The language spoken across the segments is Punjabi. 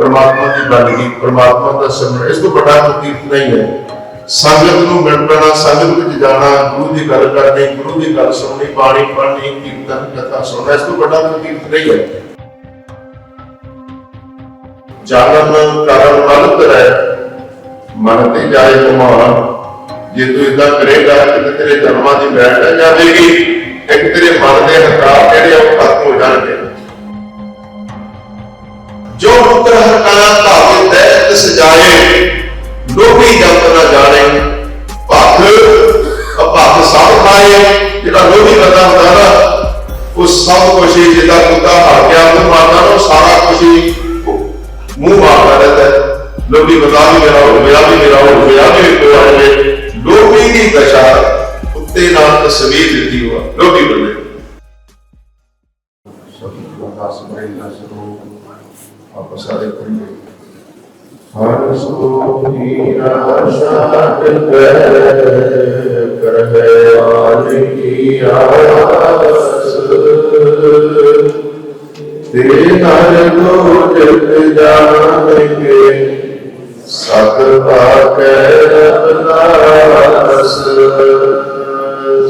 ਪਰਮਾਤਮਾ ਦੀ ਬੰਦਗੀ ਪਰਮਾਤਮਾ ਦਾ ਸਿਮਰਨ। ਇਸ ਤੋਂ ਵੱਡਾ ਤੀਰਥ ਨਹੀਂ ਹੈ। ਸੰਗਤ ਨੂੰ ਮਿਲ ਪੈਣਾ, ਸੰਗਤ ਵਿੱਚ ਜਾਣਾ, ਗੁਰੂ ਦੀ ਗੱਲ ਕਰਨੀ, ਗੁਰੂ ਦੀ ਗੱਲ ਸੁਣਨੀ, ਬਾਣੀ ਪੜ੍ਹਨੀ, ਕੀਰਤਨ, ਕਥਾ ਸੁਣਨਾ, ਇਸ ਤੋਂ ਵੱਡਾ ਤੀਰਥ ਨਹੀਂ ਹੈ। ਜਾਣਨ ਕਰਨ, ਮਨ ਕਰੈ, ਮਨ ਤੇ ਜਾਏ ਗੁਮਾਨ ਜੇ ਤੂੰ ਇਦਾਂ ਕਰੇਗਾ ਕਿ ਤੇਰੇ ਜਨਮਾਂ ਦੀ ਬੈਠ ਜਾਵੇਗੀ, ਇੱਕ ਤੇਰੇ ਮਨ ਦੇ ਹੰਕਾਰ ਜਿਹੜੇ ਆ ਉਹ ਖਤਮ ਹੋ ਜਾਣਗੇ? ਜੋ ਪੁੱਤਰ ਹਰਕਾਇਆ ਭਾਵੇਂ ਦੈਤ ਸਜਾਏ ਲੋਭੀ ਜੰਤ ਨਾ ਜਾਣੇ ਭੱਖ ਭੱਖ ਸਭ ਖਾਏ, ਜਿਹੜਾ ਲੋਭੀ ਬੰਦਾ ਹੁੰਦਾ ਨਾ, ਉਹ ਸਭ ਕੁਝ ਜਿਹਦਾ ਕੁੱਤਾ ਹਰ ਗਿਆ ਉਹ ਮਾਰਦਾ ਨਾ ਸਾਰਾ ਕੁਝ ਮੂੰਹ ਮਾਰਦਾ ਰਹਿੰਦਾ ਹੈ। ਲੋਭੀ ਬੰਦਾ ਵੀ ਮੇਰਾ ਹੋ ਗਿਆ, ਵੀ ਮੇਰਾ ਹੋ ਗਿਆ, ਵੀ ਮੇਰਾ ਹੋ ਲੋਭੀ ਦੀ ਦਸ਼ਾ ਕੁੱਤੇ ਨਾਲ ਤਸਵੀਰ ਸੋਹੀ ਆਸ਼ਾ ਕਰ ਹੈ ਆਲੀ ਆਸ ਤੇਰੇ ਨਾਲ ਲੋ ਜਗ ਜਾਣਗੇ ਸਤ ਪਾਕੈ ਰਬਦਾਸ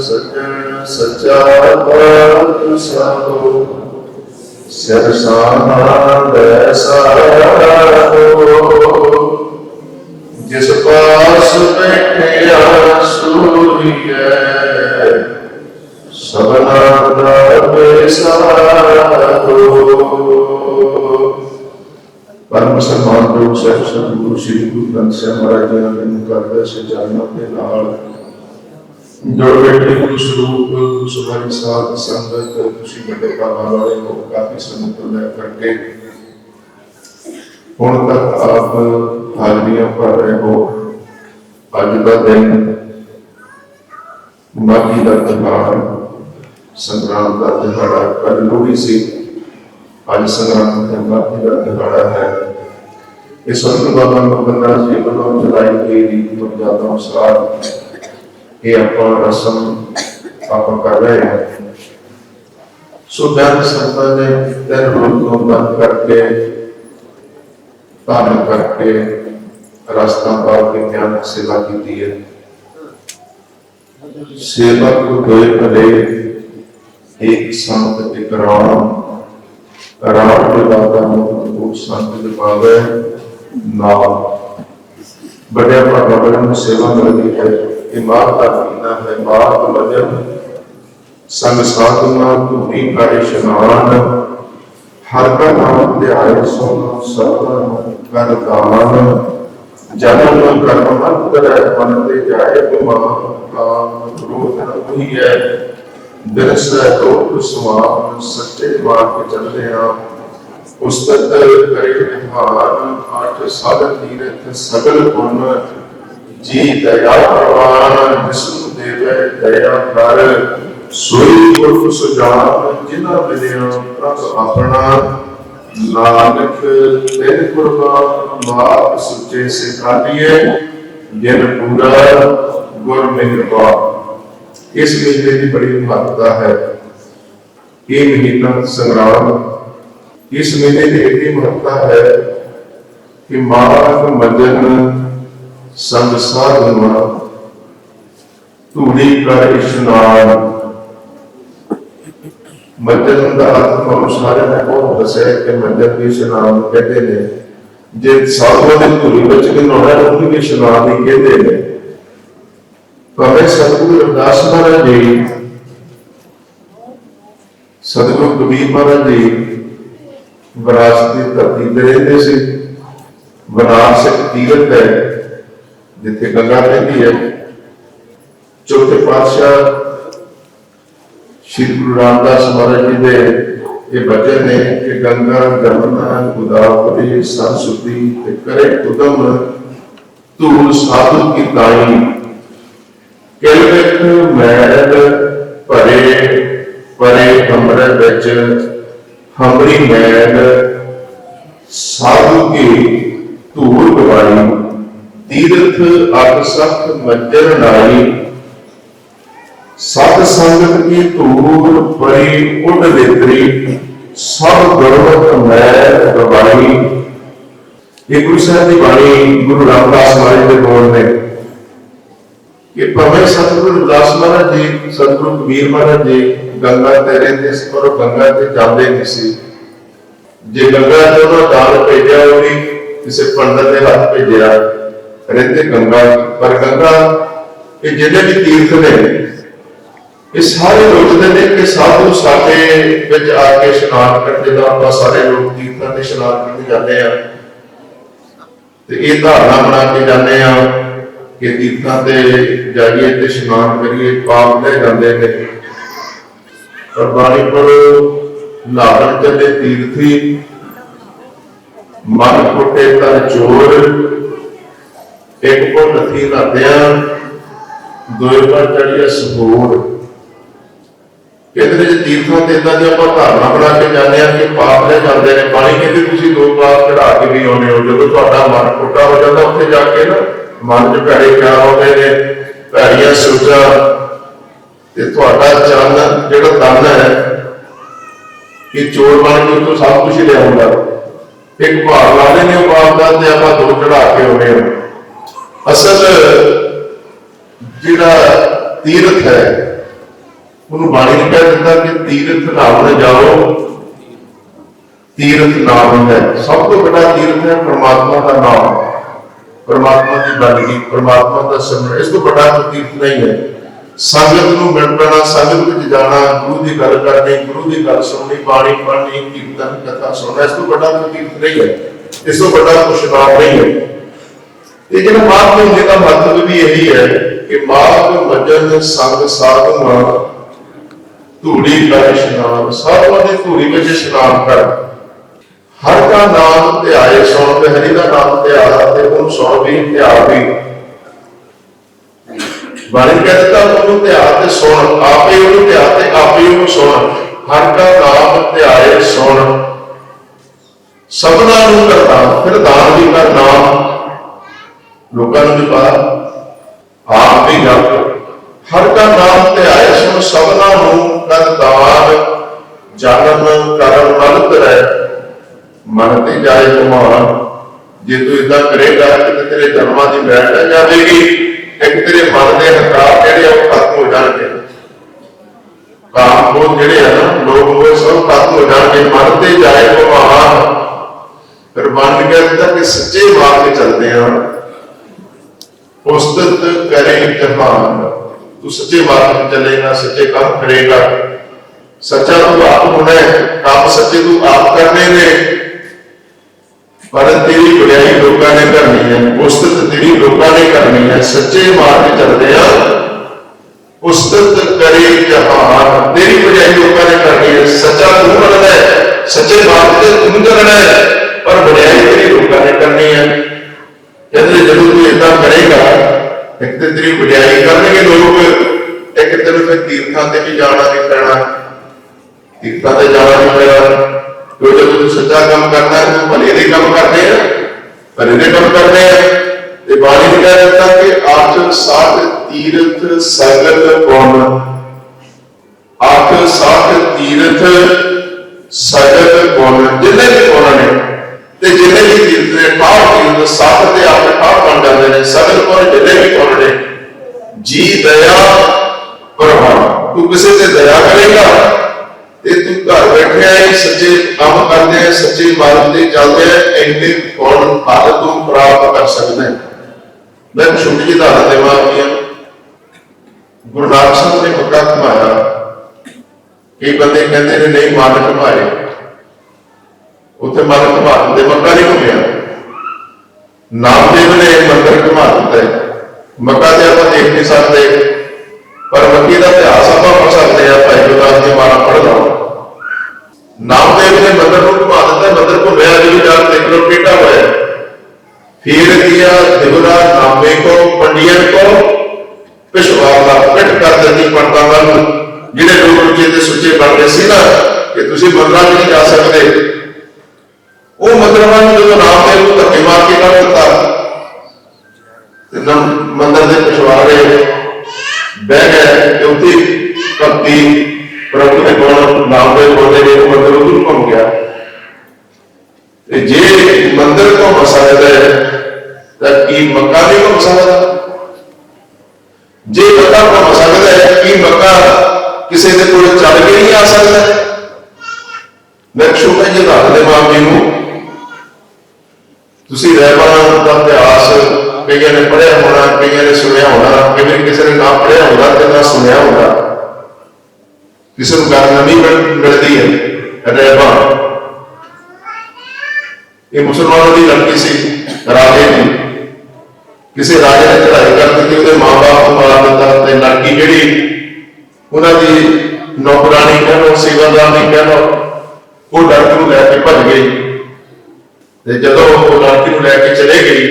ਸਜਣ ਸਚਾ ਪਾਤ ਸਾਧੋ ਸਿਰ ਸਾਨਾ ਵੈਸਾ ਹੋ। ਜਿਸ ਪਾਸ ਬੈਠਿਆ ਸੂਰੀਐ ਸਭਨਾ ਦਾ ਬੇਸਾਰੋ ਪਰਮ ਸਨਮਾਨਯੋਗ ਸਾਹਿਬ ਸਤਿਗੁਰੂ ਸ੍ਰੀ ਗੁਰੂ ਗ੍ਰੰਥ ਸਾਹਿਬ ਮਹਾਰਾਜ ਜੀ ਨੇ ਮੁਕਰਰ ਸੇ ਚਰਨਾਂ ਦੇ ਨਾਲ। ਜੁੜ ਬੈਠੇ ਗੁਰੂ ਸਰੂਪ ਗੁਰੂ ਸਾਧ ਸੰਗਤ, ਤੁਸੀਂ ਵੱਡੇ ਭਾਗਾਂ ਵਾਲੇ ਲੋਕ ਕਾਫੀ ਸਮੇਂ ਲੈ ਕਰਕੇ ਹੁਣ ਤੱਕ ਆਪ ਹਾਜ਼ਰੀਆਂ ਭਰ ਰਹੇ ਹੋ, ਅੱਜ ਦਾ ਦਿਨ ਮਾਗੀ ਦਾ ਤਿਉਹਾਰ ਸੰਗਰਾਮ ਦਾ ਦਿਹਾੜਾ ਕੱਲ ਲੋਹੜੀ ਸੀ, ਅੱਜ ਸੰਗਰਾਮ ਤੇ ਮਾਗੀ ਦਾ ਦਿਹਾੜਾ ਹੈ। ਇਸ ਵਕਤ ਬਾਬਾ ਮੁਕੰਦਰ ਜੀ ਵੱਲੋਂ ਚਲਾਈ ਗਈ ਰੀਤ ਮਰਜ਼ਾਦਾ ਅਨੁਸਾਰ ਇਹ ਆਪਾਂ ਰਸਮ ਆਪਾਂ ਕਰ ਰਹੇ ਹਾਂ। ਸੋ ਜਨ ਸੰਤਾਂ ਨੇ ਤਿੰਨ ਰੂਪ ਨੂੰ ਬੰਦ ਕਰਕੇ ਧਾਰਨ ਕਰਕੇ ਰਸਤਾ ਪਾ ਕੇ ਗਿਆਨ ਸੇਵਾ ਕੀਤੀ ਹੈ। ਸੇਵਕ ਹੋਏ ਭਲੇ ਇੱਕ ਸੰਤ ਇੱਕ ਰਾਮ ਦੇ ਬਾਬਾ ਨੂੰ ਸੰਤ ਦੇ ਪਾਵੇ ਨਾਮ ਬੜੇ ਭਾਗਾਂ ਨੂੰ ਸੇਵਾ ਮਿਲਦੀ ਹੈ। ਇਹ ਦਾ ਮਹੀਨਾ ਹੈ ਮਾਤ ਮਜਨ ਸੰਗ ਸਾਧੂ ਨਾਲ ਕਰੇ ਇਸ਼ਨਾਨ ਹਰ ਕਾ ਨਾਮ ਧਿਆਏ ਸੋਨਾ ਸਤਨ ਕਰ ਦਾਨ ਜਨਮ ਕਰਮ ਮਤ ਮਨ ਤੇ ਜਾਏ ਗੁਮਾਨ ਕਾਮ ਕ੍ਰੋਧ ਹੋਈ ਹੈ। ਦਿਰਸ ਲੋਕ ਸੁਆਮ ਸੱਚੇ ਮਾਰਗ ਚੱਲਦੇ ਆ ਉਸਤਤ ਕਰੇ ਨਿਹਾਨ ਆਠ ਸਾਧਨ ਤੀਰਥ ਸਗਲ ਗੁਣ ਜੀ ਦਇਆ ਪ੍ਰਵਾਨ, ਜਿਸਨੂੰ ਦੇਵੇ ਦਇਆ ਕਰ। ਸੋਈ ਪੁਰਖ ਸੁਜਾਨ ਜਿਨ੍ਹਾਂ ਮਿਲਿਆ ਪ੍ਰਭ ਆਪਣਾ ਨਾਨਕ ਤੇਰੇ ਕੁਰਬਾਨ ਮਾਪ ਸੁਚੇ ਸਿਖਾਈਏ ਜਿਨ ਪੂਰਾ ਗੁਰ ਮਿਹਰਬਾਨ। ਇਸ ਮਹੀਨੇ ਦੀ ਬੜੀ ਮਹੱਤਤਾ ਹੈ। ਇਹ ਮਹੀਨਾ ਸੰਗਰਾਮ ਇਸ ਮਹੀਨੇ ਦੀ ਇਹਦੀ ਮਹੱਤਤਾ ਹੈ ਕਿ ਮਾਰਗ ਮਜਨ ਸੰਗ ਸਾਧਨਾ, ਧੂੜੀ ਕਰ ਇਸ਼ਨਾਨ ਮਜਨ ਦਾ ਤੁਹਾਨੂੰ ਸਾਰਿਆਂ ਨੇ ਬਹੁਤ ਦੱਸਿਆ ਕਿ ਮਜਨ ਦੀ ਇਸ਼ਨਾਨ ਨੂੰ ਕਹਿੰਦੇ ਨੇ। ਜੇ ਸਾਧੂ ਦੇ ਧੂੜੀ ਵਿੱਚ ਕਿ ਨਹਾਉਣਾ ਵੀ ਇਸ਼ਨਾਨ ਹੀ ਕਹਿੰਦੇ ਨੇ। ਭਾਵੇਂ ਸਤਿਗੁਰੂ ਰਵਿਦਾਸ ਮਹਾਰਾਜ ਜੀ, ਸਤਿਗੁਰੂ ਕਬੀਰ ਮਹਾਰਾਜ ਜੀ ਵਿਰਾਸਤ ਦੀ ਧਰਤੀ ਤੇ ਰਹਿੰਦੇ ਸੀ। ਬਨਾਰਸ ਇੱਕ ਤੀਰਥ ਹੈ, ਜਿੱਥੇ ਗੰਗਾ ਵਹਿੰਦੀ ਹੈ। ਚੌਥੇ ਪਾਤਸ਼ਾਹ ਸ਼੍ਰੀ ਗੁਰੂ ਰਾਮਦਾਸ ਮਹਾਰਾਜ ਜੀ ਦੇ ਇਹ ਬਚਨ ਨੇ ਕਿ ਗੰਗਾ ਜਮਨਾ ਗੋਦਾਵਰੀ ਸਰਸਵਤੀ ਤੇ ਕਰੇ ਉਦਮ ਧੂਲ ਸਾਧੂ ਕੀ ਤਾਈ। ਕਿਲਵਿਕ ਮੈਲ ਭਰੇ, ਪਰੇ ਕਮਰੇ ਵਿੱਚ, ਹਮਰੀ ਮੈਲ ਸਾਧੂ ਕੀ ਧੂੜ ਗਵਾਈ ਤੀਰਥ ਅਗ ਸਖਤ ਮੱਜਰ ਨਾਈ ਸਤ ਸੰਗਤ ਕੀ ਧੂੜ ਪਰੀ ਉੱਡ ਦੇਤਰੀ ਸਭ ਗੁਰਮਤ ਮੈਂ ਗਵਾਈ ਇਹ ਗੁਰੂ ਸਾਹਿਬ ਦੀ ਬਾਣੀ ਗੁਰੂ ਰਾਮਦਾਸ ਮਹਾਰਾਜ ਦੇ ਬੋਲ ਨੇ। ਕਿ ਭਾਵੇਂ ਸਤਿਗੁਰੂ ਰਵਿਦਾਸ ਮਹਾਰਾਜ ਜੀ, ਸਤਿਗੁਰੂ ਕਬੀਰ ਮਹਾਰਾਜ ਜੀ ਗੰਗਾ ਤੇ ਰਹਿੰਦੇ ਸੀ, ਪਰ ਉਹ ਗੰਗਾ ਤੇ ਜਾਂਦੇ ਨਹੀਂ ਸੀ। ਜੇ ਗੰਗਾ ਤੇ ਉਹਨਾਂ ਦਾਲ ਭੇਜਿਆ, ਉਹ ਕਿਸੇ ਪੰਡਤ ਦੇ ਹੱਥ ਭੇਜਿਆ। ਰਹਿੰਦੇ ਗੰਗਾ ਪਰ ਗੰਗਾ, ਇਹ ਜਿਹੜੇ ਵੀ ਤੀਰਥ ਨੇ ਇਹ ਸਾਰੇ ਲੋਚਦੇ ਨੇ ਕਿ ਸਾਧੂ ਸਾਡੇ ਵਿੱਚ ਆ ਕੇ ਇਸ਼ਨਾਨ ਕਰਦੇ ਦਾ ਆਪਾਂ ਸਾਰੇ ਲੋਕ ਤੀਰਥਾਂ ਤੇ ਇਸ਼ਨਾਨ ਕਰਨ ਜਾਂਦੇ ਆ। ਤੇ ਇਹ ਧਾਰਨਾ ਬਣਾ ਕੇ ਜਾਂਦੇ ਆ ਕਿ ਤੀਰਥਾਂ ਤੇ ਜਾਈਏ ਤੇ ਇਸ਼ਨਾਨ ਕਰੀਏ, ਪਾਪ ਲੈ ਜਾਂਦੇ ਨੇ। ਪਰ ਬਾਣੀ ਕੋਲ ਨਾਹਨ ਚੱਲੇ ਤੀਰਥੀ, ਮਨ ਕੋਟੇ ਤਨ ਚੋਰ, ਇੱਕ ਕੋ ਨਥੀ ਨਾਦਿਆਂ ਦੋਏ ਪਰ ਚੜੀਆ ਸਹੂਰ ਕਹਿੰਦੇ ਨੇ ਤੀਰਥਾਂ ਤੇ ਇਦਾਂ ਦੀ ਆਪਾਂ ਧਾਰਨਾ ਬਣਾ ਕੇ ਜਾਂਦੇ ਆ ਕਿ ਪਾਪ ਲੈ ਜਾਂਦੇ ਨੇ। ਪਾਣੀ ਕਹਿੰਦੇ ਤੁਸੀਂ ਦੋ ਪਾਪ ਚੜਾ ਕੇ ਵੀ ਆਉਨੇ ਹੋ। ਜਦੋਂ ਤੁਹਾਡਾ ਮਨ ਟੁੱਟਾ ਹੋ ਜਾਂਦਾ, ਉੱਥੇ ਜਾ ਕੇ ਨਾ ਮਨ 'ਚ ਭੈੜੇ ਖਿਆਲ ਆਉਂਦੇ ਨੇ, ਭੈੜੀਆਂ ਸੋਚਾਂ ਤੇ ਤੁਹਾਡਾ ਚੰਨ ਜਿਹੜਾ ਤਨ ਹੈ ਕਿ ਚੋਰ ਬਣ ਕੇ ਉੱਥੋਂ ਸਭ ਕੁਝ ਲਿਆਉਂਦਾ। ਇੱਕ ਭਾਵ ਲਾਦੇ ਨੇ ਉਹ ਪਾਪ ਦਾ ਤੇ ਆਪਾਂ ਦੋ ਚੜਾ ਕੇ ਆਉਂਦੇ ਹਾਂ। ਅਸਲ ਜਿਹੜਾ ਤੀਰਥ ਹੈ ਉਹਨੂੰ ਬਾਣੀ ਨੇ ਕਹਿ ਦਿੱਤਾ ਕਿ ਤੀਰਥ ਨਾਮ ਜਾਓ। ਤੀਰਥ ਨਾਮ ਹੈ ਸਭ ਤੋਂ ਵੱਡਾ ਤੀਰਥ ਹੈ ਪ੍ਰਮਾਤਮਾ ਦਾ ਨਾਮ। ਪ੍ਰਮਾਤਮਾ ਦੀ ਬੰਦਗੀ ਪ੍ਰਮਾਤਮਾ ਦਾ ਸਿਮਰਨ। ਇਸ ਤੋਂ ਵੱਡਾ ਕੋਈ ਤੀਰਥ ਨਹੀਂ ਹੈ। ਸੰਗਤ ਨੂੰ ਮਿਲ ਪੈਣਾ, ਸੰਗਤ ਵਿੱਚ ਜਾਣਾ, ਗੁਰੂ ਦੀ ਗੱਲ ਕਰਨੀ, ਗੁਰੂ ਦੀ ਗੱਲ ਸੁਣਨੀ, ਬਾਣੀ ਪੜ੍ਹਨੀ, ਕੀਰਤਨ, ਕਥਾ ਸੁਣਨਾ, ਇਸ ਤੋਂ ਵੱਡਾ ਤੀਰਥ ਨਹੀਂ ਹੈ। ਇਸ ਤੋਂ ਵੱਡਾ ਕੋਈ ਇਸ਼ਨਾਨ ਨਹੀਂ ਹੈ। ਇਹ ਜਿਹੜਾ ਮਾਰਗ ਹੁੰਦੇ ਦਾ ਮਤਲਬ ਵੀ ਇਹੀ ਹੈ ਕਿ ਮਾਰਗ ਮਜਨ ਸੰਗ ਸਾਧਨਾ ਧੂੜੀ ਕਰ ਇਸ਼ਨਾਨ ਸਾਧੂਆਂ ਦੀ ਧੂੜੀ ਵਿੱਚ ਇਸ਼ਨਾਨ ਕਰ। ਹਰ ਦਾ ਨਾਮ ਧਿਆਏ, ਸੁਣ ਤੇ ਹਰੀ ਦਾ ਨਾਮ ਧਿਆ ਤੇ ਉਹਨੂੰ ਸੁਣ ਵੀ ਧਿਆ ਵੀ। ਬਾਣੀ ਕਹਿ ਉਹਨੂੰ ਧਿਆ ਤੇ ਸੁਣ, ਆਪੇ ਉਹਨੂੰ ਧਿਆ ਤੇ ਆਪੇ ਉਹਨੂੰ ਸੁਣ। ਹਰ ਦਾ ਨਾਮ ਧਿਆਏ, ਸੁਣ। ਸਭਨਾਂ ਨੂੰ ਕਰਦਾ ਫਿਰ ਦਾਨ ਵੀ ਕਰ ਨਾਮ। ਲੋਕਾਂ ਨੂੰ ਵੀ ਪਤਾ ਆਪ ਵੀ ਗੱਲ ਹਰ ਦਾ ਨਾਮ ਧਿਆਏ ਸੁਣ ਸਭਨਾ ਜਨਮ ਕਰਮ ਮਨ ਕਰੈ ਮਨ ਤੇ ਜਾਏ ਗੁਮਾਨ ਜੇ ਤੂੰ ਇਦਾਂ ਕਰੇਗਾ ਕਿ ਤੇਰੇ ਜਨਮਾਂ ਦੀ ਮੈਲ ਆ ਜਾਵੇਗੀ। ਇੱਕ ਤੇਰੇ ਮਨ ਦੇ ਹੰਕਾਰ ਜਿਹੜੇ ਉਹ ਖਤਮ ਹੋ ਜਾਣਗੇ। ਕਾਮ ਕ੍ਰੋਧ ਜਿਹੜੇ ਆ ਨਾ ਲੋਭ ਉਹ ਸਭ ਖਤਮ ਹੋ ਜਾਣਗੇ। ਮਨ ਤੇ ਜਾਏ ਗੁਮਾਨ ਫਿਰ ਮਨ ਕਹਿੰਦਾ ਕਿ ਸੱਚੇ ਮਾਰਗ ਚੱਲਦੇ ਆ। ਉਸਤਤ ਕਰੇ ਜਹਾਨ। ਤੂੰ ਸੱਚੇ ਮਾਰਗ ਤੇ ਚੱਲੇਗਾ, ਸੱਚੇ ਕੰਮ ਕਰੇਗਾ। ਸੱਚਾ ਤੂੰ ਆਪ ਹੋਣਾ ਹੈ ਕੰਮ ਸੱਚੇ ਤੂੰ ਆਪ ਕਰਨੇ ਪਰ ਤੇਰੀ ਬੁਰਾਈ ਲੋਕਾਂ ਨੇ ਕਰਨੀ ਹੈ, ਉਸਤਤ ਤੇਰੀ ਲੋਕਾਂ ਨੇ ਕਰਨੀ ਹੈ। ਸੱਚੇ ਮਾਰਗ ਤੇ ਚੱਲਦੇ ਆ, ਉਸਤਤ ਕਰੇ ਜਹਾਨ। ਤੇਰੀ ਬੁਰਾਈ ਲੋਕਾਂ ਨੇ ਕਰਨੀ ਹੈ, ਸੱਚਾ ਤੂੰ ਬਣਨਾ ਹੈ, ਸੱਚੇ ਮਾਰਗ ਤੇ ਤੂੰ ਚੱਲਣਾ ਹੈ, ਪਰ ਬੁਰਾਈ ਤੇਰੀ ਲੋਕਾਂ ਨੇ ਕਰਨੀ ਹੈ। ਕਹਿੰਦੇ ਜਦੋਂ ਤੂੰ ਇਦਾਂ ਕਰੇਗਾ, ਇੱਕ ਤੇ ਤੇਰੀ ਬੁਰਾਈ ਕਰਨਗੇ ਲੋਕ, ਇੱਕ ਤੈਨੂੰ ਫਿਰ ਤੀਰਥਾਂ ਤੇ ਵੀ ਜਾਣਾ ਨਹੀਂ ਪੈਣਾ। ਤੀਰਥਾਂ ਤੇ ਜਾਣਾ ਨਹੀਂ ਪੈਣਾ ਕਿਉਂ ਜਦੋਂ ਸੱਚਾ ਕੰਮ ਕਰਨਾ ਹੈ ਤੂੰ ਭਲੇ ਦੇ ਕੰਮ ਕਰਦੇ ਆ, ਭਲੇ ਦੇ ਕੰਮ ਕਰਦੇ ਆ। ਤੇ ਬਾਣੀ ਨੇ ਕਹਿ ਦਿੱਤਾ ਕਿ ਆਠ ਸਾਠ ਤੀਰਥ, ਸਗਲ ਗੁਣ ਆਠ ਸਾਠ ਤੀਰਥ, ਸਗਲ ਗੁਣ ਜਿੰਨੇ ਵੀ ਗੁਣ ਨੇ, ਤੇ ਜਿੰਨੇ ਵੀ ਤੀਰਥ ਨੇ ਠਾਹ ਤੀਰਥ ਸਾਧ ਤੇ ਆਪਣੇ ਠਾਹ ਬਣ ਜਾਂਦੇ ਨੇ। ਸਗਲ ਗੁਣ ਜਿੰਨੇ ਵੀ ਗੁਣ ਨੇ। ਜੀ, ਦਇਆ ਪ੍ਰਭਾ ਤੂੰ ਕਿਸੇ ਤੇ ਦਇਆ ਕਰੇਗਾ ਤੇ ਤੂੰ ਘਰ ਬੈਠਿਆ ਹੀ ਸੱਚੇ ਕੰਮ ਕਰਦੇ ਆ ਸੱਚੇ ਮਾਰਗ ਤੇ ਚੱਲਦੇ ਆ ਇੰਨੇ ਗੁਣ ਫਲ ਤੂੰ ਪ੍ਰਾਪਤ ਕਰ ਸਕਦਾ ਹੈ? ਮੈਂ ਇੱਕ ਛੋਟੀ ਜਿਹੀ ਧਾਰਾ ਦੇਵਾਂ ਗੁਰੂ ਨਾਨਕ ਸਾਹਿਬ ਨੇ ਮੱਕਾ ਘੁਮਾਇਆ। ਕਈ ਬੰਦੇ ਕਹਿੰਦੇ ਨੇ, ਨਹੀਂ ਮਨ ਘੁਮਾਏ। ਉੱਥੇ ਮਨ ਘੁਮਾ ਦਿੰਦੇ, ਮੱਕਾ ਨਹੀਂ ਘੁੰਮਿਆ। ਨਾਮਦੇਵ ਨੇ ਮੰਦਰ ਘੁਮਾ ਦਿੱਤਾ ਮੱਕਾ ਤੇ ਆਪਾਂ ਦੇਖ ਨਹੀਂ ਸਕਦੇ ਪਰ ਮੱਕੀ ਦਾ ਇਤਿਹਾਸ ਆਪਾਂ ਪੜ੍ਹ ਸਕਦੇ ਆ ਭਾਈ ਗੁਰਦਾਸ ਜੀ ਮਾਰਾ ਪੜ੍ਹ ਲਓ ਨਾਮਦੇਵ ਨੇ ਮੰਦਰ ਨੂੰ ਘੁਮਾ ਦਿੱਤਾ, ਮੰਦਰ ਘੁੰਮਿਆ ਜਦੋਂ ਜਾ ਕੇ ਦੇਖ ਲਓ ਹੋਇਆ। ਫਿਰ ਕੀਆ ਦਿਵਰਾ ਨਾਮੇ ਕੋ ਪੰਡਿයਨ ਕੋ ਪਿਛਵਾਲਾ ਪਿੱਠ ਕਰ ਦਿੱਤੀ ਪੰਡਤਾਂ ਵੱਲ, ਜਿਹੜੇ ਲੋਕ ਉੱਚੇ ਤੇ ਸੁੱਚੇ ਬਣਦੇ ਸੀ ਨਾ, ਕਿ ਤੁਸੀਂ ਮੰਦਰਾਂ 'ਚ ਨਹੀਂ ਜਾ ਸਕਦੇ। ਉਹ ਮੰਦਰਾਂ ਨੂੰ ਜਦੋਂ ਨਾਮਦੇਵ ਨੂੰ ਧੱਕੇ ਮਾਰ ਕੇ ਕੱਢ ਦਿੱਤਾ ਤੇ ਨਮ- ਮੰਦਰ ਦੇ ਪਿਛਵਾੜੇ ਬਹਿ ਗਏ ਤੇ ਉੱਥੇ ਭਗਤੀ ਪ੍ਰਭੂ ਦੇ ਕੋਲ ਨਾਮਦੇਵ ਬੋਲਦੇ ਨੇ ਉਹ ਮੰਦਰ ਉਧਰ ਘੁੰਮ ਗਿਆ ਤੇ ਜੇ ਮੰਦਰ ਘੁੰਮ ਸਕਦਾ ਤਾਂ ਕੀ ਮੱਕਾ ਨਹੀਂ ਘੁੰਮ ਸਕਦਾ ਜੇ ਮੱਕਾ ਘੁੰਮ ਸਕਦਾ ਹੈ ਕੀ ਮੱਕਾ ਕਿਸੇ ਦੇ ਕੋਲ ਚੱਲ ਕੇ ਨਹੀਂ ਆ ਸਕਦਾ ਮੈਂ ਇੱਕ ਛੋਟਾ ਜਿਹਾ ਦੱਸ ਦੇਵਾਂ ਜੀ ਨੂੰ ਤੁਸੀਂ ਰਹਿਬਾਨ ਦਾ ਇਤਿਹਾਸ ਕਈਆਂ ਨੇ ਪੜ੍ਹਿਆ ਹੋਣਾ ਕਈਆਂ ਨੇ ਸੁਣਿਆ ਹੋਣਾ ਕਈਆਂ ਕਿਸੇ ਨੇ ਨਾ ਪੜ੍ਹਿਆ ਹੋਣਾ ਤੇ ਨਾ ਸੁਣਿਆ ਹੋਣਾ ਕਿਸੇ ਨੂੰ ਗੱਲ ਨਵੀਂ ਮਿਲ- ਮਿਲਦੀ ਹੈ ਰਹਿਬਾਨ ਇਹ ਮੁਸਲਮਾਨਾਂ ਦੀ ਲੜਕੀ ਸੀ ਰਾਜੇ ਦੀ ਕਿਸੇ ਰਾਜੇ ਨੇ ਚੜਾਈ ਕਰ ਦਿੱਤੀ, ਉਹਦੇ ਮਾਪੇ ਨੂੰ ਮਾਰ ਦਿੱਤਾ, ਤੇ ਲੜਕੀ ਜਿਹੜੀ, ਉਹਨਾਂ ਦੀ ਨੌਕਰਾਨੀ ਕਹਿੰੋ ਸੇਵਾਦਾਰਨੀ ਕਹਿੰੋ ਉਹ ਲੜਕੀ ਨੂੰ ਲੈ ਕੇ ਭੱਜ ਗਈ। ਤੇ ਜਦੋਂ ਉਹ ਲੜਕੀ ਨੂੰ ਲੈ ਕੇ ਚਲੇ ਗਈ,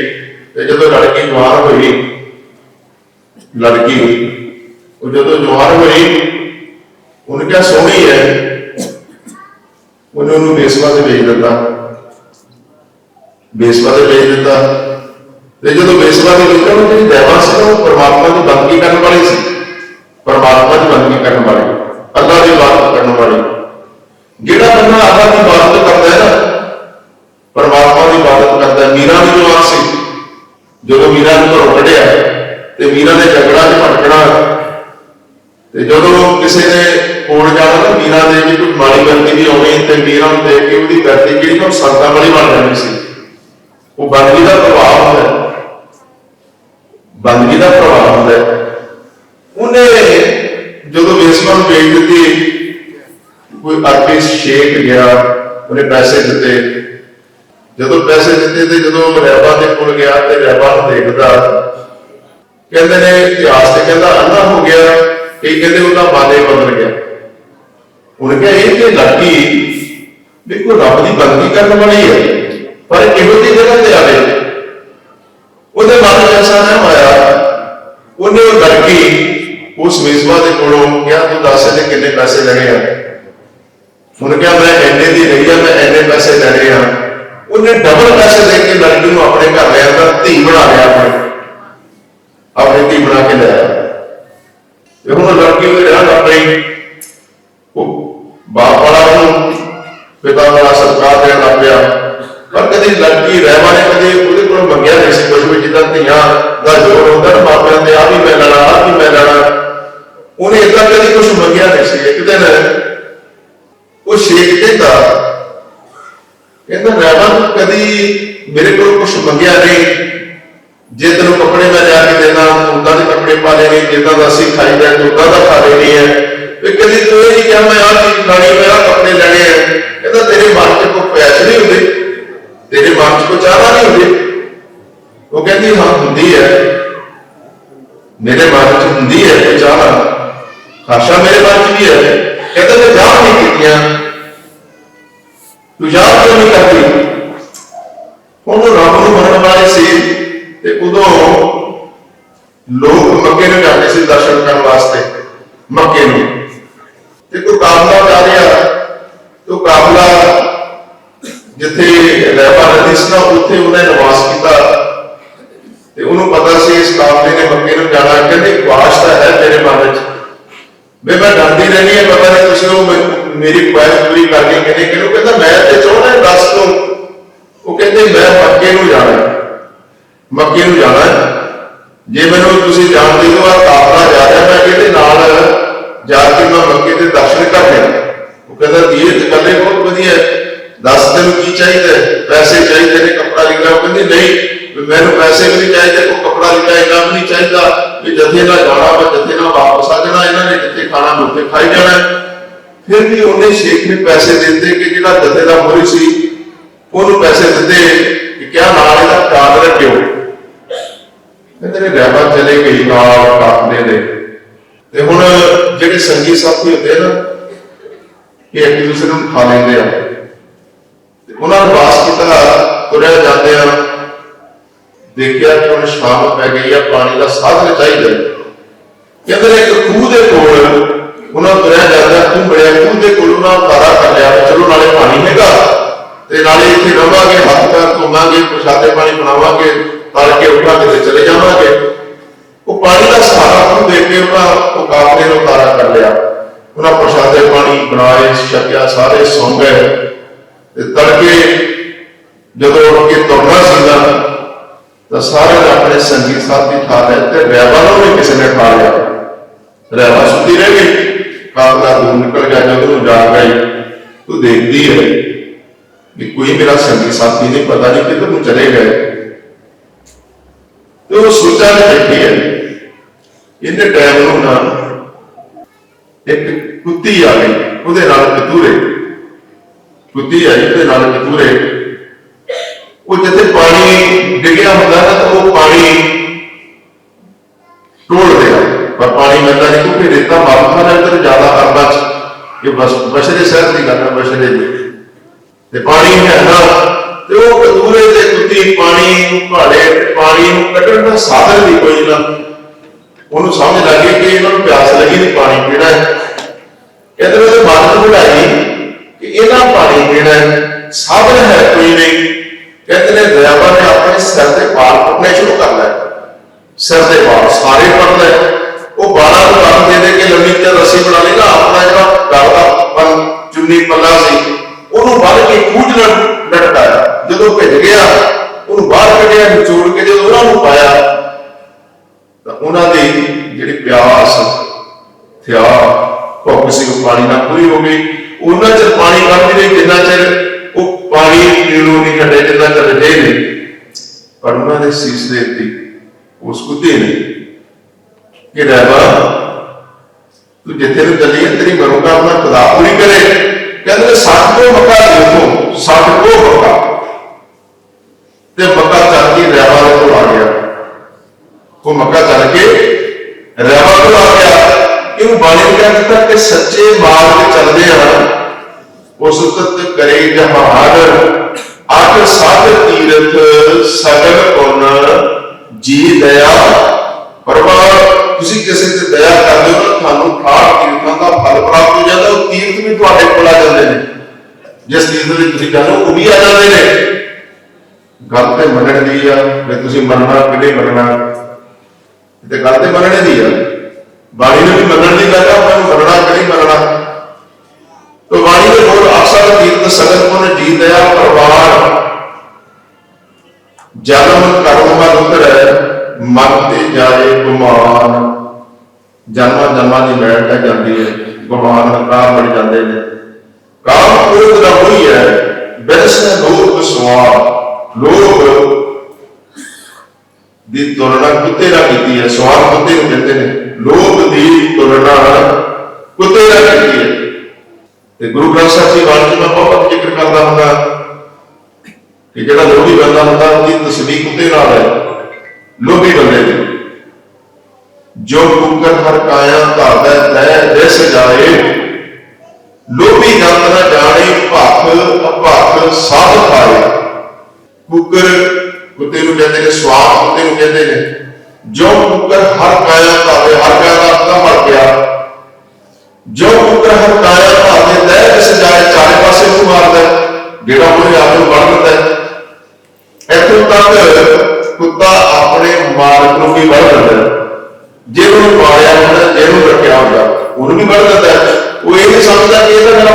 ਤੇ ਜਦੋਂ ਲੜਕੀ ਜਵਾਨ ਹੋਈ, ਲੜਕੀ ਉਹ ਜਦੋਂ ਜਵਾਨ ਹੋਈ, ਉਹਨੇ ਕਿਹਾ, ਸੋਹਣੀ ਹੈ। ਉਹਨੇ ਉਹਨੂੰ ਬੇਸਵਾ ਤੇ ਵੇਚ ਦਿੱਤਾ। ਬੇਸਵਾ ਤੇ ਵੇਚ ਦਿੱਤਾ। ਤੇ ਜਦੋਂ ਵੇਸਵਾ ਦੇ ਵਿੱਚ ਉਹ ਜਿਹੜੀ ਦੇਵਾ ਸੀ ਉਹ ਪਰਮਾਤਮਾ ਦੀ ਬੰਦਗੀ ਕਰਨ ਵਾਲੀ ਸੀ। ਪਰਮਾਤਮਾ ਦੀ ਬੰਦਗੀ ਕਰਨ ਵਾਲੀ ਅੱਲਾਹ ਦੀ ਇਬਾਦਤ ਕਰਨ ਵਾਲੀ। ਜਿਹੜਾ ਬੰਦਾ ਅੱਲਾਹ ਦੀ ਇਬਾਦਤ ਕਰਦਾ ਹੈ ਨਾ, ਪਰਮਾਤਮਾ ਦੀ ਇਬਾਦਤ ਕਰਦਾ ਹੈ। ਮੀਰਾ ਦੀ ਜਵਾਨ ਸੀ। ਜਦੋਂ ਮੀਰਾ ਨੂੰ ਘਰੋਂ ਕੱਢਿਆ, ਤੇ ਮੀਰਾ ਦੇ ਝਗੜਾ ਚ ਭਟਕਣਾ ਤੇ ਜਦੋਂ ਕਿਸੇ ਨੇ ਹੋਣ ਜਾਣਾ ਨਾ ਮੀਰਾ ਦੇ ਵੀ ਕੋਈ ਮਾੜੀ ਗਲਤੀ ਵੀ ਆਉਣੀ, ਤੇ ਮੀਰਾ ਨੂੰ ਦੇਖ ਕੇ ਉਹਦੀ ਗਲਤੀ ਜਿਹੜੀ ਨਾ ਸੰਤਾਂ ਵਾਲੀ ਬਣ ਜਾਣੀ ਸੀ। ਉਹ ਬੰਦਗੀ ਦਾ ਪ੍ਰਭਾਵ ਹੁੰਦਾ ਹੈ। ਬੰਦਗੀ ਦਾ ਪ੍ਰਭਾਵ ਹੁੰਦਾ ਹੈ? ਉਹਨੇ ਜਦੋਂ ਵੇਸਵਾ ਨੂੰ ਦਿੱਤੀ, ਕੋਈ ਅਰਬੀ ਸ਼ੇਖ ਗਿਆ ਉਹਨੇ ਪੈਸੇ ਦਿੱਤੇ। ਜਦੋਂ ਪੈਸੇ ਦਿੱਤੇ ਤੇ ਜਦੋਂ ਰੈਬਾ ਦੇ ਕੋਲ ਗਿਆ ਤੇ ਰੈਬਾ ਦੇਖਦਾ, ਕਹਿੰਦੇ ਨੇ ਇਤਿਹਾਸ ਤੇ ਕਹਿੰਦਾ ਅੰਨਾ ਹੋ ਗਿਆ ਇਹ ਕਹਿੰਦੇ ਉਹਦਾ ਬਾਦੇ ਬਦਲ ਗਿਆ। ਉਹਨੇ ਕਿਹਾ, ਇਹ ਤੇ ਲੜਕੀ ਦੇਖੋ ਰੱਬ ਦੀ ਬੰਦਗੀ ਕਰਨ ਵਾਲੀ ਹੈ, ਪਰ ਇਹੋ ਜਿਹੀ ਜਗ੍ਹਾ ਤੇ ਆਵੇ। ਉਹਦੇ ਐਸਾ ਨਾ ਹੋਇਆ। ਉਹਨੇ ਉਹ ਲੜਕੀ ਉਸ ਵੇਸਵਾ ਦੇ ਕੋਲੋਂ ਕਿਹਾ ਤੂੰ ਦੱਸ ਇਹਦੇ ਕਿੰਨੇ ਪੈਸੇ ਲੈਣੇ ਆ? ਉਹਨੇ ਕਿਹਾ, ਮੈਂ ਇੰਨੇ ਦੀ ਲਈ ਆ, ਮੈਂ ਇੰਨੇ ਪੈਸੇ ਲੈਣੇ ਆ। ਉਹਨੇ ਡਬਲ ਪੈਸੇ ਦੇ ਕੇ ਲੜਕੀ ਨੂੰ ਆਪਣੇ ਘਰ ਲੈ ਆਂਦਾ ਧੀ ਬਣਾ ਲਿਆ ਆਪਣੇ। ਆਪਣੀ ਧੀ ਬਣਾ ਕੇ ਲੈ ਆਇਆ ਤੇ ਹੁਣ ਲੜਕੀ ਉਹਦੇ ਰਹਿਣ ਲੱਗ ਪਈ ਉਹ ਬਾਪ ਵਾਲਾ ਨੂੰ ਪਿਤਾ ਵਾਲਾ ਸਤਿਕਾਰ ਦੇਣ ਲੱਗ ਪਿਆ ਪਰ ਕਦੀ ਲੜਕੀ ਰਹਿਵਾ ਨੇ ਕਦੇ ਉਹਦੇ ਕੋਲ ਮੰਗਿਆ ਨਹੀਂ ਸੀ ਕੁਝ ਵੀ, ਜਿੱਦਾਂ ਧੀਆਂ ਦਾ ਜੋਰ ਹੁੰਦਾ ਨਾ ਮਾਪਿਆਂ ਦੇ ਆ ਵੀ ਮੈਂ ਲੈਣਾ ਆ ਵੀ ਮੈਂ ਲੈਣਾ। ਉਹਨੇ ਇਦਾਂ ਕਦੀ ਕੁਝ ਮੰਗਿਆ ਨਹੀਂ ਸੀ। ਇੱਕ ਦਿਨ ਉਹ ਸ਼ੇਖ ਕਹਿੰਦਾ ਕਹਿੰਦਾ ਰਹਿਵਾ ਕਦੀ ਮੇਰੇ ਕੋਲ ਕੁਝ ਮੰਗਿਆ ਨਹੀਂ। ਜੇ ਤੈਨੂੰ ਕੱਪੜੇ ਮੈਂ ਲਿਆ ਕੇ ਦੇਣਾ, ਉਦਾਂ ਦੇ ਕੱਪੜੇ ਪਾ ਲੈਣੇ ਜਿੱਦਾਂ ਦਾ ਅਸੀਂ ਖਾਈ ਖਾਈਦਾ ਉਦਾਂ ਦਾ ਖਾ ਲੈਣੀ ਹੈ ਵੀ ਕਦੀ ਤੂੰ ਇਹ ਨਹੀਂ ਕਿਹਾ, ਮੈਂ ਆਹ ਚੀਜ਼ ਖਾਣੀ, ਮੈਂ ਆਹ ਕੱਪੜੇ ਲੈਣੇ ਆ। ਕਹਿੰਦਾ, ਤੇਰੇ ਮਨ 'ਚ ਕੋਈ ਪੈਸੇ ਨਹੀਂ ਹੁੰਦੇ। ਉਹ ਕਹਿੰਦੀ, ਹਾਂ, ਹੁੰਦੀ ਹੈ। ਮੇਰੇ ਮਨ 'ਚ ਹੁੰਦੀ ਹੈ ਕੋਈ ਚਾਹਨਾ ਖਾਸ਼ਾ ਮੇਰੇ ਮਨ 'ਚ ਵੀ ਹੈ। ਕਹਿੰਦਾ, ਮੈਂ ਜਾਣ ਨਹੀਂ ਕੀਤੀਆਂ ਤੂੰ ਯਾਦ ਕਿਉਂ ਨਹੀਂ ਕਰਦੀ? ਉਹਨੂੰ ਰੱਬ ਨੂੰ ਮੰਨਣ ਵਾਲੇ ਸੀ ਤੇ ਉਦੋਂ ਲੋਕ ਮੱਕੇ ਨੂੰ ਜਾਂਦੇ ਸੀ ਦਰਸ਼ਨ ਕਰਨ ਵਾਸਤੇ, ਮੱਕੇ ਨੂੰ। ਤੇ ਕੋਈ ਕਾਬਲਾ ਜਾ ਰਿਹਾ ਤੇ ਉਹ ਕਾਫਲਾ ਜਿੱਥੇ ਰਹਿਬਾ ਨਦੀ ਸੀ ਨਾ ਉੱਥੇ ਉਹਨੇ ਨਿਵਾਸ ਕੀਤਾ। ਤੇ ਉਹਨੂੰ ਪਤਾ ਸੀ ਇਸ ਕਾਫਲੇ ਨੇ ਮੱਕੇ ਨੂੰ ਜਾਣਾ। ਕਹਿੰਦੇ, ਵਾਸ਼ ਤਾਂ ਹੈ ਮੇਰੇ ਮਨ ਵਿੱਚ। ਵੀ ਮੈਂ ਡਰਦੀ ਰਹਿਣੀ ਹੈ, ਪਤਾ ਨਹੀਂ ਤੁਸੀਂ ਉਹ ਮੇਰੀ ਖੁਆਇਸ਼ ਪੂਰੀ ਕਰਨੀ ਕਿ ਕਿਹਨੂੰ ਕਹਿੰਦਾ, ਮੈਂ ਤੇ ਚਾਹੁੰਦਾ ਦੱਸ ਤੂੰ। ਉਹ ਕਹਿੰਦੇ, ਮੈਂ ਮੱਕੇ ਨੂੰ ਜਾਣਾ ਮੱਕੇ ਨੂੰ ਜਾਣਾ ਜੇ ਮੈਨੂੰ ਤੁਸੀਂ ਜਾਣਦੇ ਹੋ ਆ ਕਾਫਲਾ ਜਾ ਰਿਹਾ, ਮੈਂ ਇਹਦੇ ਨਾਲ ਜਾ ਕੇ ਮੈਂ ਮੱਕੇ ਦੇ ਦਰਸ਼ਨ ਕਰਨੇ ਆ। ਉਹ ਕਹਿੰਦਾ ਇਹ ਤੇ ਗੱਲੇ ਬਹੁਤ ਵਧੀਆ ਦੱਸ ਤੈਨੂੰ ਕੀ ਚਾਹੀਦਾ ਪੈਸੇ ਚਾਹੀਦੇ ਨੇ, ਕੱਪੜਾ ਲੀੜਾ ਉਹ ਕਹਿੰਦੀ, ਨਹੀਂ ਵੀ ਮੈਨੂੰ ਪੈਸੇ ਵੀ ਨਹੀਂ ਚਾਹੀਦੇ, ਕੋਈ ਕੱਪੜਾ ਲੀੜਾ ਇੰਨਾ ਵੀ ਨਹੀਂ ਚਾਹੀਦਾ, ਵੀ ਜਥੇ ਨਾਲ ਜਾਣਾ ਵਾ, ਜਥੇ ਨਾਲ ਵਾਪਸ ਆ ਜਾਣਾ, ਇਹਨਾਂ ਨੇ ਜਿੱਥੇ ਖਾਣਾ ਮੈਂ ਖਾਈ ਜਾਣਾ। ਫਿਰ ਵੀ ਉਹਨੇ ਸ਼ੇਖ ਨੇ ਪੈਸੇ ਦਿੱਤੇ ਕਿ ਜਿਹੜਾ ਜਥੇ ਦਾ ਮੋਰੀ ਸੀ, ਉਹਨੂੰ ਪੈਸੇ ਦਿੱਤੇ ਕਿ ਕਿਆ ਨਾਲ ਇਹਦਾ ਕਾਰਡ ਰੱਖਿਓ। ਕਹਿੰਦੇ ਨੇ ਰਹਿਬਾ ਚਲੇ ਗਈ ਨਾਲ ਕਾਫਲੇ ਦੇ। ਤੇ ਹੁਣ ਜਿਹੜੇ ਸੰਗੀ ਸਾਥੀ ਹੁੰਦੇ ਨਾ, ਇਹ ਇੱਕ ਦੂਸਰੇ ਨੂੰ ਖਾ ਲੈਂਦੇ ਆ। ਤੇ ਉਹਨਾਂ ਨੂੰ ਬਾਸ ਕੀਤਾ, ਤੁਰਿਆ ਜਾਂਦੇ ਆ। ਦੇਖਿਆ ਕਿ ਹੁਣ ਸ਼ਾਮ ਪੈ ਗਈ ਆ, ਪਾਣੀ ਦਾ ਸਾਧਨ ਚਾਹੀਦਾ ਕਹਿੰਦੇ ਇੱਕ ਖੂਹ ਦੇ ਕੋਲ ਉਹਨਾਂ ਤੁਰਿਆ ਜਾਂਦਾ, ਖੂਹ ਮਿਲਿਆ ਖੂਹ ਦੇ ਕੋਲ ਉਹਨਾਂ ਤਾਰਾ ਕਰ ਲਿਆ ਚਲੋ ਨਾਲੇ ਪਾਣੀ ਹੈਗਾ। ਤੇ ਨਾਲੇ ਇੱਥੇ ਰਵਾਂਗੇ, ਹੱਥ ਪੈਰ ਧੋਵਾਂਗੇ, ਪ੍ਰਸ਼ਾਦੇ ਪਾਣੀ ਬਣਾਵਾਂਗੇ, ਤਲ ਕੇ ਉਠਾਂਗੇ ਤੇ ਚਲੇ ਜਾਵਾਂਗੇ। ਉਹ ਪਾਣੀ ਦਾ ਸਹਾਰਾ ਨੂੰ ਦੇਖ ਕੇ ਉਹਨਾਂ ਉਹ ਕਾਫਲੇ ਨੂੰ ਤਾਰਾ ਕਰ ਲਿਆ। ਉਹਨਾਂ ਪ੍ਰਸ਼ਾਦੇ ਪਾਣੀ ਬਣਾਏ, ਛਕਿਆ, ਸਾਰੇ ਸੌਂ ਗਏ। ਤੇ ਤੜਕੇ ਜਦੋਂ ਉੱਠ ਕੇ ਤੁਰਨਾ ਸੀਗਾ ਤਾਂ ਸਾਰੇ ਨੇ ਆਪਣੇ ਸੰਗੀ ਸਾਥੀ ਠਾ ਲਏ ਤੇ ਰੈਵਾ ਨੂੰ ਵੀ ਕਿਸੇ ਨੇ ਠਾ ਲਿਆ। ਰੈਵਾ ਸੁੱਤੀ ਰਹਿ ਗਈ। ਕਾਬਲਾ ਦੂਰ ਨਿਕਲ ਗਿਆ, ਜਦੋਂ ਉਹ ਜਾਗ ਗਈ ਤੂੰ ਦੇਖਦੀ ਹੈ ਵੀ ਕੋਈ ਮੇਰਾ ਸੰਗੀ ਸਾਥੀ ਨਹੀਂ, ਪਤਾ ਨਹੀਂ ਕਿੱਧਰ ਨੂੰ ਚਲੇ ਗਏ। ਤੇ ਉਹ ਸੋਚਾਂ ਵਿੱਚ ਬੈਠੀ ਹੈ। ਇਹਨੇ ਟਾਈਮ ਨੂੰ ਨਾ ਇੱਕ ਕੁੱਤੀ ਆ ਗਈ, ਉਹਦੇ ਨਾਲ ਕਤੂਰੇ ਕੁੱਤੀ ਆਈ, ਉਹਦੇ ਨਾਲ ਕਤੂਰੇ ਉਹ ਜਿੱਥੇ ਪਾਣੀ ਡਿੱਗਿਆ ਹੁੰਦਾ ਨਾ ਤਾਂ ਉਹ ਪਾਣੀ ਟੋਲ ਰਿਹਾ। ਪਰ ਪਾਣੀ ਮਿਲਦਾ ਨਹੀਂ, ਕਿਉਂਕਿ ਰੇਤਾ ਮਾਰਦਾ ਨਾ ਇੱਧਰ ਜ਼ਿਆਦਾ ਅਰਬਾਂ ਚ ਇਹ ਬਸ ਬਸ਼ਰੇ ਸ਼ਹਿਰ ਦੀ ਗੱਲ ਹੈ, ਬਸ਼ਰੇ ਦੀ। ਤੇ ਪਾਣੀ ਹੈ ਨਾ, ਤੇ ਉਹ ਕਤੂਰੇ ਦੇ ਕੁੱਤੀ ਪਾਣੀ ਨੂੰ ਭਾਲੇ ਪਾਣੀ ਨੂੰ ਕੱਢਣ ਦਾ ਸਾਧਨ ਵੀ ਕੋਈ ਨਾ। ਉਹਨੂੰ ਸਮਝ ਲੱਗੀ ਕਿ ਇਹਨਾਂ ਨੂੰ ਪਿਆਸ ਲੱਗੀ ਨਹੀਂ ਪਾਣੀ ਪੀਣਾ ਹੈ। ਇਧਰ ਉਹਦੇ ਮਨ ਨੂੰ ਕਿ ਇਹਨਾਂ ਪਾਣੀ ਪੀਣਾ ਹੈ। ਸਾਧਨ ਹੈ ਕੋਈ ਨਹੀਂ। ਕਹਿੰਦੇ ਨੇ ਦਰਿਆਵਾਂ ਨੇ ਆਪਣੇ ਸਿਰ ਦੇ ਵਾਲ ਪੁੱਟਣੇ ਸ਼ੁਰੂ ਕਰ ਲਏ। ਸਿਰ ਦੇ ਵਾਲ ਸਾਰੇ ਪੁੱਟ ਲਏ। ਉਹ ਵਾਲਾਂ ਨੂੰ ਰੱਖ ਦੇ ਦੇ ਕੇ ਲੰਮੀ ਤੇ ਰੱਸੀ ਬਣਾ ਲਈ। ਨਾ ਆਪਣਾ ਜਿਹੜਾ ਗਲ ਪਨ ਚੁੰਨੀ ਪੱਲਾ ਸੀ, ਉਹਨੂੰ ਵੱਢ ਕੇ ਖੂਜ ਲਟਕਾਇਆ। ਜਦੋਂ ਭਿੱਜ ਗਿਆ, ਉਹਨੂੰ ਬਾਹਰ ਕੱਢਿਆ ਨਿਚੋੜ ਕੇ ਜਦੋਂ ਉਹਨਾਂ ਨੂੰ ਪਾਇਆ, ਤਾਂ ਉਹਨਾਂ ਦੀ ਜਿਹੜੀ ਪਿਆਸ, ਥਿਆ, ਭੁੱਖ ਸੀ, ਉਹ ਪਾਣੀ ਨਾਲ ਪੂਰੀ ਹੋ ਗਈ। ਉਹਨਾਂ ਚਿਰ ਪਾਣੀ ਕੱਢਦੀ ਰਹੀ ਜਿੰਨਾ ਚਿਰ ਪਾਣੀ ਪੀਣੋਂ ਨਹੀਂ ਕੱਢੇ ਜਿੰਨਾ ਚਿਰ ਰਹੇ ਨੇ, ਪਰ ਉਹਨਾਂ ਦੇ ਸੀਸ ਦੇ ਉੱਤੇ ਉਸ ਕੁੱਤੇ ਨੇ ਕਿ ਰਹਿਬਾ ਤੂੰ ਜਿੱਥੇ ਨੂੰ ਚੱਲੀ ਤੇਰੀ ਮਰੋਗਾ ਆਪਣਾ ਖੁਦਾ ਪੂਰੀ ਕਰੇ। ਕਹਿੰਦੇ ਸੱਤ ਕੋ ਮੱਕਾ ਦੇਖੋ ਸੱਤ ਕੋ ਮੱਕਾ। ਤੇ ਮੱਕਾ ਚੱਲ ਕੇ ਰਹਿਬਾ ਕੋਲ ਆ ਗਿਆ। ਉਹ ਮੱਕਾ ਚੱਲ ਕੇ ਰਹਿਬਾ ਕੋਲ ਆ ਗਿਆ। ਇਹਨੂੰ ਬਾਣੀ ਨੇ ਕਹਿ ਦਿੱਤਾ ਕਿ ਸੱਚੇ ਮਾਰਗ ਤੇ ਚੱਲਦੇ ਆ। ਉਸ ਕਰੇ ਜਹਾਨ ਆਖ ਸਾਧ ਤੀਰਥ ਸਗਲ ਪੁੰਨ, ਜੀ ਦਇਆ ਪਰਵਾਰ ਤੁਸੀਂ ਕਿਸੇ ਤੇ ਦਇਆ ਕਰਦੇ ਹੋ ਤੁਹਾਨੂੰ ਖਾਟ ਤੀਰਥਾਂ ਦਾ ਫਲ ਪ੍ਰਾਪਤ ਹੋ ਜਾਂਦਾ, ਉਹ ਤੀਰਥ ਵੀ ਤੁਹਾਡੇ ਕੋਲ ਆ ਜਾਂਦੇ ਨੇ। ਜਿਸ ਤੀਰਥ ਵਿੱਚ ਤੁਸੀਂ ਜਾਂਦੇ ਉਹ ਵੀ ਆ ਜਾਂਦੇ ਨੇ। ਗੱਲ ਤੇ ਮੰਨਣ ਦੀ ਆ, ਵੀ ਤੁਸੀਂ ਮੰਨਣਾ ਕਿਹੜੇ ਮੰਨਣਾ? ਤੇ ਗੱਲ ਤੇ ਮੰਨਣੇ ਦੀ ਆ। ਬਾਣੀ ਨੂੰ ਵੀ ਮੰਨਣ ਦੀ ਗੱਲ ਆ ਉਹਨਾਂ ਨੂੰ ਮੰਨਣਾ ਕਿ ਨਹੀਂ ਮੰਨਣਾ? ਤੋ ਦੇ ਬੋਲ ਅਕਸਰ ਤੀਰਥ ਸਗਤ ਪੁਨ ਜੀ ਪਰਵਾਰ। ਜਨਮ ਕਰਮ ਮਨ ਉਤਰੈ, ਮਨ ਤੇ ਜਾਏ ਗੁਮਾਨ। ਜਨਮਾਂ ਜਨਮਾਂ ਦੀ ਮੈਲ ਟਹਿ ਜਾਂਦੀ ਹੈ ਗੁਮਾਨ ਹੰਕਾਰ ਬਣ ਜਾਂਦੇ ਨੇ। ਕਾਮ ਕ੍ਰੋਧ ਦਾ ਹੋਈ ਹੈ ਬਿਰਸ ਲੋਭ ਸਵਾਰ ਲੋਭ ਦੀ ਤੁਲਨਾ ਕੁੱਤੇ ਨਾਲ ਕੀਤੀ ਹੈ ਸਵਾਰ ਕੁੱਤੇ ਨੂੰ ਕਹਿੰਦੇ ਨੇ। ਲੋਭ ਦੀ ਤੁਲਨਾ ਕੁੱਤੇ ਨਾਲ ਕੀਤੀ ਹੈ। ਤੇ ਗੁਰੂ ਗ੍ਰੰਥ ਸਾਹਿਬ ਜੀ ਬਾਣੀ 'ਚ ਮੈਂ ਬਹੁਤ ਜ਼ਿਕਰ ਕਰਦਾ ਹੁੰਦਾ ਕਿ ਜਿਹੜਾ ਲੋਭੀ ਬੰਦਾ ਹੁੰਦਾ, ਉਹਦੀ ਤਸਵੀਰ ਕੁੱਤੇ ਨਾਲ ਹੈ ਲੋਭੀ ਬੰਦੇ ਦੀ। ਜੋ ਕੁਕਰ ਹਰ ਕਾਇਆ ਧਾਵੈ ਤੈ ਦਿਸ ਜਾਏ ਲੋਭੀ ਜੰਤ ਨਾ ਜਾਣੇ, ਭਖ ਅਭਖ ਸਾਧ ਖਾਏ। ਕੁਕਰ ਕੁੱਤੇ ਨੂੰ ਕਹਿੰਦੇ ਨੇ, ਸਵਾਦ ਕੁੱਤੇ ਨੂੰ ਕਹਿੰਦੇ ਨੇ। ਜੋ ਕੁਕਰ ਹਰ ਕਾਇਆ ਧਾਵੇ ਹਰ ਕਾਇਆ ਦਾ ਅਰਥ ਮਰ ਗਿਆ ਜੋ ਪੁੱਤਰ ਹਰ ਭਾਵੇਂ ਲੈ ਜਿਸ ਜਾਏ ਚਾਰੇ ਪਾਸੇ ਨੂੰ ਮਾਰਦਾ ਜਿਹੜਾ ਉਹਨੇ ਆਪ ਨੂੰ ਵੜ ਦਿੰਦਾ ਹੈ। ਇੱਥੋਂ ਤੱਕ ਕੁੱਤਾ ਆਪਣੇ ਮਾਲਕ ਨੂੰ ਵੀ ਵੜ ਦਿੰਦਾ ਜੇ ਉਹਨੂੰ ਮਾਰਿਆ ਹੁੰਦਾ ਜਿਹਨੂੰ ਰੱਖਿਆ ਹੁੰਦਾ, ਉਹਨੂੰ ਵੀ ਵੜ ਦਿੰਦਾ ਉਹ ਇਹ ਨਹੀਂ ਸਮਝਦਾ ਕਿ ਇਹ ਤਾਂ ਮੇਰਾ